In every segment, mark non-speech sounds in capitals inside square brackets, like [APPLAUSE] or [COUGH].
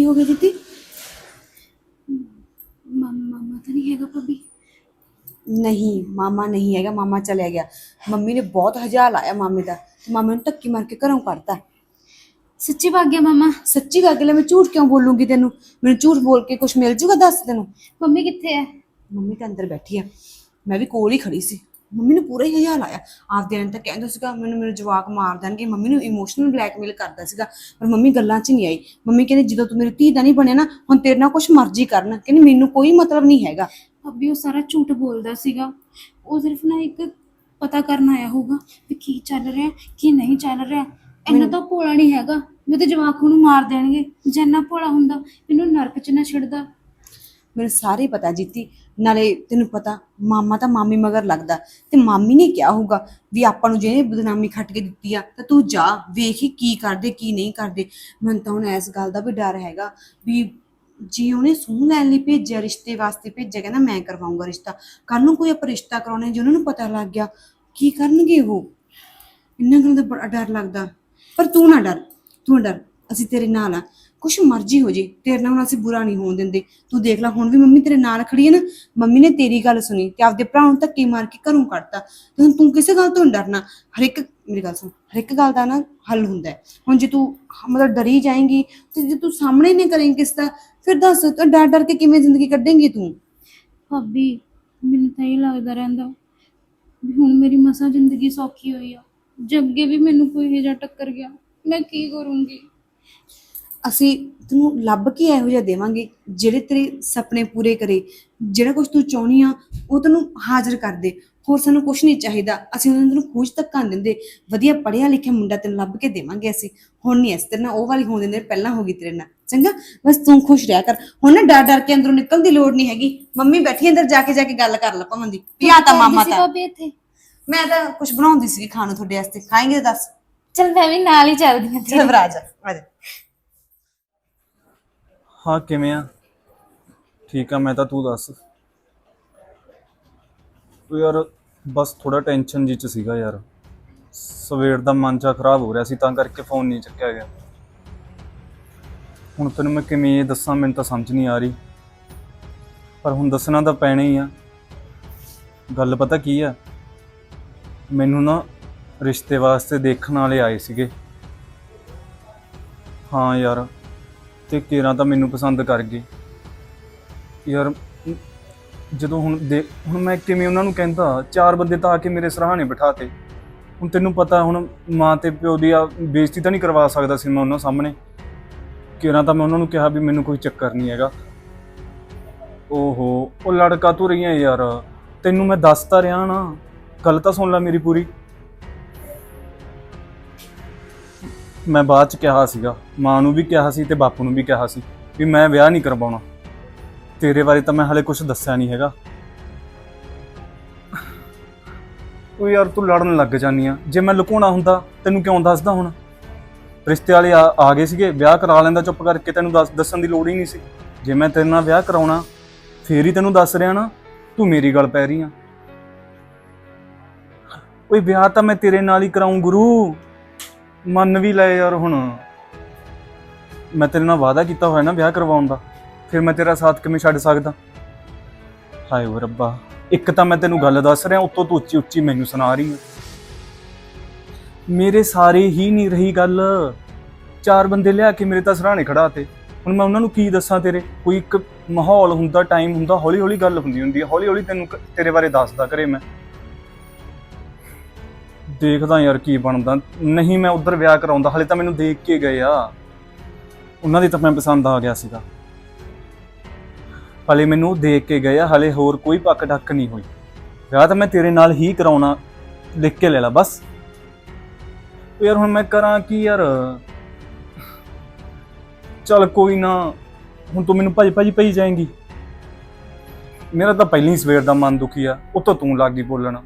ਕੀ ਹੋ ਗਿਆ ਦੀਦੀ? ਮਾਮਾ ਤਾਂ ਨਹੀਂ ਹੈਗਾ ਭਾਬੀ। ਨਹੀਂ ਮਾਮਾ ਨਹੀਂ ਹੈਗਾ ਮਾਮਾ ਚਲਿਆ ਗਿਆ। ਮੰਮੀ ਨੇ ਬਹੁਤ ਹਜ਼ਾਰ ਲਾਇਆ ਮਾਮੇ ਦਾ ਤੇ ਮਾਮੇ ਨੂੰ ਧੱਕੀ ਮਾਰ ਕੇ ਘਰੋਂ ਕੱਢਤਾ। ਸੱਚੀ ਭਾਗ ਗਿਆ ਮਾਮਾ? ਸੱਚੀ ਗੱਲ ਕਿ ਮੈਂ ਝੂਠ ਕਿਉਂ ਬੋਲੂੰਗੀ ਤੈਨੂੰ? ਮੈਨੂੰ ਝੂਠ ਬੋਲ ਕੇ ਕੁਝ ਮਿਲ ਜੂਗਾ ਦੱਸ ਤੈਨੂੰ? ਮੰਮੀ ਕਿੱਥੇ ਹੈ ਮੰਮੀ ਤਾਂ ਅੰਦਰ ਬੈਠੀ ਆ। ਮੈਂ ਵੀ ਕੋਲ ਹੀ ਖੜੀ ਸੀ। ਮੰਮੀ ਨੇ ਪੂਰਾ ਹੀ ਹਜ਼ਾਰ ਲਾਇਆ। ਆਪਦੇ ਨੇ ਤਾਂ ਕਹਿੰਦਾ ਸੀਗਾ ਮੈਨੂੰ ਮੇਰੇ ਜਵਾਕ ਮਾਰ ਦੇਣਗੇ। ਮੰਮੀ ਨੂੰ ਇਮੋਸ਼ਨਲ ਬਲੈਕਮੇਲ ਕਰਦਾ ਸੀਗਾ ਪਰ ਮੰਮੀ ਗੱਲਾਂ 'ਚ ਨਹੀਂ ਆਈ। ਮੰਮੀ ਕਹਿੰਦੀ ਜਦੋਂ ਤੂੰ ਮੇਰੀ ਧੀ ਦਾ ਨਹੀਂ ਬਣਿਆ ਨਾ ਹੁਣ ਤੇਰੇ ਨਾਲ ਕੁਝ ਮਰਜ਼ੀ ਕਰਨ। ਕਹਿੰਦੀ ਮੈਨੂੰ ਕੋਈ ਮਤਲਬ ਨਹੀਂ ਹੈਗਾ। ਭਾਬੀ ਉਹ ਸਾਰਾ ਝੂਠ ਬੋਲਦਾ ਸੀਗਾ। ਉਹ ਸਿਰਫ ਨਾ ਇੱਕ ਪਤਾ ਕਰਨ ਆਇਆ ਹੋਊਗਾ ਵੀ ਕੀ ਚੱਲ ਰਿਹਾ ਕੀ ਨਹੀਂ ਚੱਲ ਰਿਹਾ। ਇੰਨਾ ਤਾਂ ਭੋਲਾ ਨਹੀਂ ਹੈਗਾ ਵੀ ਤੇ ਜਵਾਕ ਨੂੰ ਮਾਰ ਦੇਣਗੇ। ਜੇ ਇੰਨਾ ਭੋਲਾ ਹੁੰਦਾ ਮੈਨੂੰ ਨਰਕ 'ਚ ਨਾ ਛੱਡਦਾ। ਮੈਨੂੰ ਸਾਰੇ ਪਤਾ ਜੀਤੀ। ਨਾਲੇ ਤੈਨੂੰ ਪਤਾ, ਮਾਮਾ ਤਾਂ ਮਾਮੀ ਮਗਰ ਲੱਗਦਾ। ਤੇ ਮਾਮੀ ਨੇ ਕਿਹਾ ਹੋਊਗਾ ਵੀ ਆਪਾਂ ਨੂੰ ਜਿਹਨੇ ਬਦਨਾਮੀ ਖੱਟ ਕੇ ਦਿੱਤੀ ਆ, ਤਾਂ ਤੂੰ ਜਾ, ਵੇਖ ਹੀ ਕੀ ਕਰਦੇ, ਕੀ ਨਹੀਂ ਕਰਦੇ। ਮੈਨੂੰ ਤਾਂ ਹੁਣ ਇਸ ਗੱਲ ਦਾ ਵੀ ਡਰ ਹੈਗਾ ਵੀ ਜੀ ਉਹਨੇ ਸੂਹ ਲੈਣ ਲਈ ਭੇਜਿਆ, ਰਿਸ਼ਤੇ ਵਾਸਤੇ ਭੇਜਿਆ, ਕਹਿੰਦਾ ਮੈਂ ਕਰਵਾਉਂਗਾ ਰਿਸ਼ਤਾ। ਕੱਲ ਨੂੰ ਕੋਈ ਆਪਾਂ ਰਿਸ਼ਤਾ ਕਰਾਉਣੇ ਜੇ ਉਹਨਾਂ ਨੂੰ ਪਤਾ ਲੱਗ ਗਿਆ, ਕੀ ਕਰਨਗੇ ਉਹ? ਇੰਨਾ ਗੱਲਾਂ ਦਾ ਬੜਾ ਡਰ ਲੱਗਦਾ। ਪਰ ਤੂੰ ਨਾ ਡਰ, ਤੂੰ ਡਰ, ਅਸੀਂ ਤੇਰੇ ਨਾਲ ਆ। ਕੁਛ ਮਰਜ਼ੀ ਹੋ ਜੇ, ਤੇਰੇ ਨਾਲ ਹੁਣ ਅਸੀਂ ਬੁਰਾ ਨਹੀਂ ਹੋਣ ਦਿੰਦੇ। ਤੂੰ ਦੇਖ ਲੈ, ਹੁਣ ਵੀ ਮੰਮੀ ਤੇਰੇ ਨਾਲ ਖੜੀ ਹੈ ਨਾ, ਮੰਮੀ ਨੇ ਤੇਰੀ ਗੱਲ ਸੁਣੀ ਤੇ ਆਪਦੇ ਭਰਾ ਨੂੰ ਧੱਕੇ ਮਾਰ ਕੇ ਘਰੋਂ ਕੱਢਤਾ। ਤੇ ਹੁਣ ਤੂੰ ਕਿਸੇ ਗੱਲ ਤੋਂ ਨੀ ਡਰਨਾ। ਹਰ ਇੱਕ, ਮੇਰੀ ਗੱਲ ਸੁਣ, ਹਰ ਇੱਕ ਗੱਲ ਦਾ ਨਾ ਹੱਲ ਹੁੰਦਾ ਹੈ। ਹੁਣ ਜੇ ਤੂੰ ਮਤਲਬ ਡਰੀ ਜਾਏਂਗੀ ਤੇ ਜੇ ਤੂੰ ਸਾਹਮਣੇ ਨਹੀਂ ਕਰੇਂਗੀ ਕਿਸ ਦਾ ਫਿਰ ਦੱਸ, ਤੂੰ ਡਰ ਡਰ ਕੇ ਕਿਵੇਂ ਜ਼ਿੰਦਗੀ ਕੱਢੇਂਗੀ ਤੂੰ? ਭਾਬੀ, ਮੈਨੂੰ ਤਾਂ ਇਹ ਲੱਗਦਾ ਰਹਿੰਦਾ ਵੀ ਹੁਣ ਮੇਰੀ ਮਸਾ ਜ਼ਿੰਦਗੀ ਸੌਖੀ ਹੋਈ ਆ। ਜੇ ਅੱਗੇ ਵੀ ਮੈਨੂੰ ਕੋਈ ਇਹ ਜਿਹਾ ਟੱਕਰ ਗਿਆ, ਮੈਂ ਕੀ ਕਰੂੰਗੀ? ਅਸੀਂ ਤੈਨੂੰ ਲੱਭ ਕੇ ਇਹੋ ਜਿਹਾ ਦੇਵਾਂਗੇ ਜਿਹੜੇ ਤੇਰੇ ਸੁਪਨੇ ਪੂਰੇ ਕਰੇ ਜਿਹੜਾ ਕੁਝ ਤੂੰ ਚਾਹੁੰਦੀ ਆ ਉਹ ਤੈਨੂੰ ਹਾਜ਼ਰ ਕਰ ਦੇ। ਹੋਰ ਸਾਨੂੰ ਕੁਝ ਨਹੀਂ ਚਾਹੀਦਾ ਅਸੀਂ ਉਹਨਾਂ ਨੂੰ ਖੋਜ ਤੱਕ ਕਾਂ ਦਿੰਦੇ। ਵਧੀਆ ਪੜ੍ਹਿਆ ਲਿਖਿਆ ਮੁੰਡਾ ਤੈਨੂੰ ਲੱਭ ਕੇ ਦੇਵਾਂਗੇ ਅਸੀਂ। ਹੁਣ ਨਹੀਂ ਇਸ ਤੇਰੇ ਨਾਲ ਉਹ ਵਾਲੀ ਹੋਣ ਦਿੰਦੇ ਪਹਿਲਾਂ ਹੋ ਗਈ ਤੇਰੇ ਨਾਲ। ਚੰਗਾ ਬਸ ਤੂੰ ਖੁਸ਼ ਰਹਿ ਕਰ। ਹੁਣ ਨਾ ਡਰ ਡਰ ਕੇ ਅੰਦਰੋਂ ਨਿਕਲਣ ਦੀ ਲੋੜ ਨਹੀਂ ਹੈਗੀ। ਮੰਮੀ ਬੈਠੀ ਅੰਦਰ ਜਾ ਕੇ ਜਾ ਕੇ ਗੱਲ ਕਰ ਲੈ ਭਾਵੇਂ ਦੀ। ਵੀ ਆ ਤਾਂ ਮਾਮਾ ਤਾਂ। ਇੱਥੇ? ਮੈਂ ਤਾਂ ਕੁਝ ਬਣਾਉਂਦੀ ਸੀ ਖਾਣ ਨੂੰ ਤੁਹਾਡੇ ਵਾਸਤੇ। ਖਾਏਂਗੇ ਦੱਸ। ਚਲ ਮੈਂ ਵੀ ਨਾਲ ਹੀ ਚੱਲਦੀ ਹਾਂ ਚਲ ਰਾਜ ਆ ਜਾ। ਹਾਂ, ਕਿਵੇਂ ਆ? ਠੀਕ ਆ, ਮੈਂ ਤਾਂ ਤੂੰ ਦੱਸ। ਉਹ ਯਾਰ, ਬਸ ਥੋੜਾ ਟੈਨਸ਼ਨ ਜੀ ਚ ਸੀਗਾ ਯਾਰ। ਸਵੇਰ ਦਾ ਮਨ ਚਾ ਖਰਾਬ ਹੋ ਰਿਹਾ ਸੀ, ਤਾਂ ਕਰਕੇ ਫੋਨ ਨਹੀਂ ਚੱਕਿਆ ਗਿਆ। ਹੁਣ ਤੈਨੂੰ ਮੈਂ ਕਿਵੇਂ ਇਹ ਦੱਸਾਂ, ਮੈਨੂੰ ਤਾਂ ਸਮਝ ਨਹੀਂ ਆ ਰਹੀ। ਪਰ ਹੁਣ ਦੱਸਣਾ ਤਾਂ ਪੈਣਾ ਹੀ ਆ। ਗੱਲ ਪਤਾ ਕੀ ਆ? ਮੈਨੂੰ ਨਾ ਰਿਸ਼ਤੇ ਵਾਸਤੇ ਦੇਖਣ ਵਾਲੇ ਆਏ ਸੀਗੇ। ਹਾਂ ਯਾਰ ਤੇ ਕੇਰਾਂ ਤਾਂ ਮੈਨੂੰ ਪਸੰਦ ਕਰ ਗਏ। ਯਾਰ, ਜਦੋਂ ਹੁਣ ਦੇ, ਹੁਣ ਮੈਂ ਕਿਵੇਂ ਉਹਨਾਂ ਨੂੰ ਕਹਿੰਦਾ, ਚਾਰ ਬੰਦੇ ਤਾਂ ਆ ਕੇ ਮੇਰੇ ਸਰਾਹਾਣੇ ਬਿਠਾਤੇ। ਹੁਣ ਤੈਨੂੰ ਪਤਾ, ਹੁਣ ਮਾਂ ਤੇ ਪਿਓ ਦੀ ਆ ਬੇਇੱਜ਼ਤੀ ਤਾਂ ਨਹੀਂ ਕਰਵਾ ਸਕਦਾ ਸੀ ਮੈਂ ਉਹਨਾਂ ਸਾਹਮਣੇ। ਕੇਰਾਂ ਤਾਂ ਮੈਂ ਉਹਨਾਂ ਨੂੰ ਕਿਹਾ ਵੀ ਮੈਨੂੰ ਕੋਈ ਚੱਕਰ ਨਹੀਂ ਹੈਗਾ। ਓਹੋ, ਉਹ ਲੜਕਾ ਤੂੰ ਰਹੀਆਂ ਯਾਰ। ਤੈਨੂੰ ਮੈਂ ਦੱਸ ਤਾਂ ਰਿਹਾ ਨਾ। ਗੱਲ ਤਾਂ ਸੁਣ ਲੈ ਮੇਰੀ ਪੂਰੀ। ਮੈਂ ਬਾਅਦ ਚ ਕਿਹਾ ਸੀਗਾ, ਮਾਂ ਨੂੰ ਵੀ ਕਿਹਾ ਸੀ ਤੇ ਬਾਪੂ ਨੂੰ ਵੀ ਕਿਹਾ ਸੀ ਵੀ ਮੈਂ ਵਿਆਹ ਨਹੀਂ ਕਰਵਾਉਣਾ। ਤੇਰੇ ਬਾਰੇ ਤਾਂ ਮੈਂ ਹਲੇ ਕੁਝ ਦੱਸਿਆ ਨਹੀਂ ਹੈਗਾ। ਉਹ ਯਾਰ ਤੂੰ ਲੜਨ ਲੱਗ ਜਾਨੀ ਆ। ਜੇ ਮੈਂ ਲੁਕਾਉਣਾ ਹੁੰਦਾ, ਤੈਨੂੰ ਕਿਉਂ ਦੱਸਦਾ ਹੁਣ? ਰਿਸ਼ਤੇ ਵਾਲੇ ਆ ਆ ਗਏ ਸੀਗੇ, ਵਿਆਹ ਕਰਾ ਲੈਂਦਾ ਚੁੱਪ ਕਰਕੇ, ਤੈਨੂੰ ਦੱਸ, ਦੱਸਣ ਦੀ ਲੋੜ ਹੀ ਨਹੀਂ ਸੀ। ਜੇ ਮੈਂ ਤੇਰੇ ਨਾਲ ਵਿਆਹ ਕਰਾਉਣਾ, ਫੇਰ ਹੀ ਤੈਨੂੰ ਦੱਸ ਰਿਹਾ ਨਾ, ਤੂੰ ਮੇਰੀ ਗੱਲ ਪੈ ਰਹੀ ਆ। ਓਏ ਵਿਆਹ ਤਾਂ ਮੈਂ ਤੇਰੇ ਨਾਲ ਹੀ ਕਰਾਉਂ ਗੁਰੂ। ਮੰਨ ਵੀ ਲੈ ਯਾਰ ਹੁਣ। ਮੈਂ ਤੇਰੇ ਨਾਲ ਵਾਅਦਾ ਕੀਤਾ ਹੋਇਆ ਨਾ ਵਿਆਹ ਕਰਵਾਉਣ ਦਾ। ਫਿਰ ਮੈਂ ਤੇਰਾ ਸਾਥ ਕਿਵੇਂ ਛੱਡ ਸਕਦਾ? ਹਾਏ ਓ ਰੱਬਾ, ਇੱਕ ਤਾਂ ਮੈਂ ਤੈਨੂੰ ਗੱਲ ਦੱਸ ਰਿਹਾ, ਉੱਤੋਂ ਤੂੰ ਉੱਚੀ ਉੱਚੀ ਮੈਨੂੰ ਸੁਣਾ ਰਹੀ ਹੈ ਮੇਰੇ ਸਾਰੇ ਹੀ ਨਹੀਂ ਰਹੀ ਗੱਲ। ਚਾਰ ਬੰਦੇ ਲਿਆ ਕੇ ਮੇਰੇ ਤਾਂ ਸਰਾਣੇ ਖੜਾ ਤੇ। ਹੁਣ ਮੈਂ ਉਹਨਾਂ ਨੂੰ ਕੀ ਦੱਸਾਂ ਤੇਰੇ? ਕੋਈ ਇੱਕ ਮਾਹੌਲ ਹੁੰਦਾ ਟਾਈਮ ਹੁੰਦਾ ਹੌਲੀ ਹੌਲੀ ਗੱਲ ਹੁੰਦੀ ਹੁੰਦੀ ਹੈ ਹੌਲੀ ਹੌਲੀ ਤੈਨੂੰ ਤੇਰੇ ਬਾਰੇ ਦੱਸਦਾ ਕਰੇ ਮੈਂ। ਦੇਖਦਾ ਯਾਰ ਕੀ ਬਣਦਾ। ਨਹੀਂ ਮੈਂ ਉਧਰ ਵਿਆਹ ਕਰਾਉਂਦਾ, ਹਲੇ ਤਾਂ ਮੈਨੂੰ ਦੇਖ ਕੇ ਗਏ ਆ। ਉਹਨਾਂ ਦੀ ਤਾਂ ਮੈਂ ਪਸੰਦ ਆ ਗਿਆ ਸੀਗਾ। ਹਲੇ ਮੈਨੂੰ ਦੇਖ ਕੇ ਗਏ ਆ, ਹਲੇ ਹੋਰ ਕੋਈ ਪੱਕ ਢੱਕ ਨਹੀਂ ਹੋਈ। ਵਿਆਹ ਤਾਂ ਮੈਂ ਤੇਰੇ ਨਾਲ ਹੀ ਕਰਾਉਣਾ, ਲਿਖ ਕੇ ਲੈ ਲਾ, ਬਸ। ਯਾਰ ਹੁਣ ਮੈਂ ਕਰਾਂ ਕੀ ਯਾਰ? ਚਲ ਕੋਈ ਨਾ, ਹੁਣ ਤੂੰ ਮੈਨੂੰ ਭੱਜ ਭੱਜ ਪਈ ਜਾਏਂਗੀ। ਮੇਰਾ ਤਾਂ ਪਹਿਲਾਂ ਹੀ ਸਵੇਰ ਦਾ ਮਨ ਦੁਖੀ ਆ, ਉੱਤੋਂ ਤੂੰ ਲੱਗ ਗਈ ਬੋਲਣ।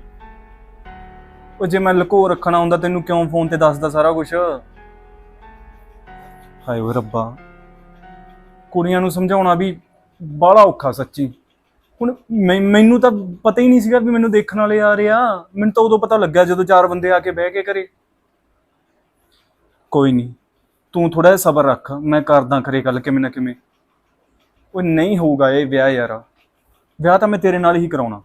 ਉਹ ਜੇ ਮੈਂ ਲੁਕੋ ਰੱਖਣਾ ਹੁੰਦਾ ਤੈਨੂੰ ਕਿਉਂ ਫੋਨ ਤੇ ਦੱਸਦਾ ਸਾਰਾ ਕੁਝ ਹਾਏ ਓਏ ਰੱਬਾ। ਕੁੜੀਆਂ ਨੂੰ ਸਮਝਾਉਣਾ ਵੀ ਬਾਹਲਾ ਔਖਾ ਸੱਚੀ। ਹੁਣ ਮੈਂ- ਮੈਨੂੰ ਤਾਂ ਪਤਾ ਹੀ ਨਹੀਂ ਸੀਗਾ ਵੀ ਮੈਨੂੰ ਦੇਖਣ ਵਾਲੇ ਆ ਰਹੇ ਆ। ਮੈਨੂੰ ਤਾਂ ਉਦੋਂ ਪਤਾ ਲੱਗਿਆ ਜਦੋਂ ਚਾਰ ਬੰਦੇ ਆ ਕੇ ਬਹਿ ਕੇ ਘਰੇ। ਕੋਈ ਨਹੀਂ, ਤੂੰ ਥੋੜਾ ਜਿਹਾ ਸਬਰ ਰੱਖ, ਮੈਂ ਕਰਦਾ ਕਰੇ ਗੱਲ ਕਿਵੇਂ ਨਾ ਕਿਵੇਂ। ਉਹ ਨਹੀਂ ਹੋਊਗਾ ਇਹ ਵਿਆਹ ਯਾਰ। ਵਿਆਹ ਤਾਂ ਮੈਂ ਤੇਰੇ ਨਾਲ ਹੀ ਕਰਾਉਣਾ।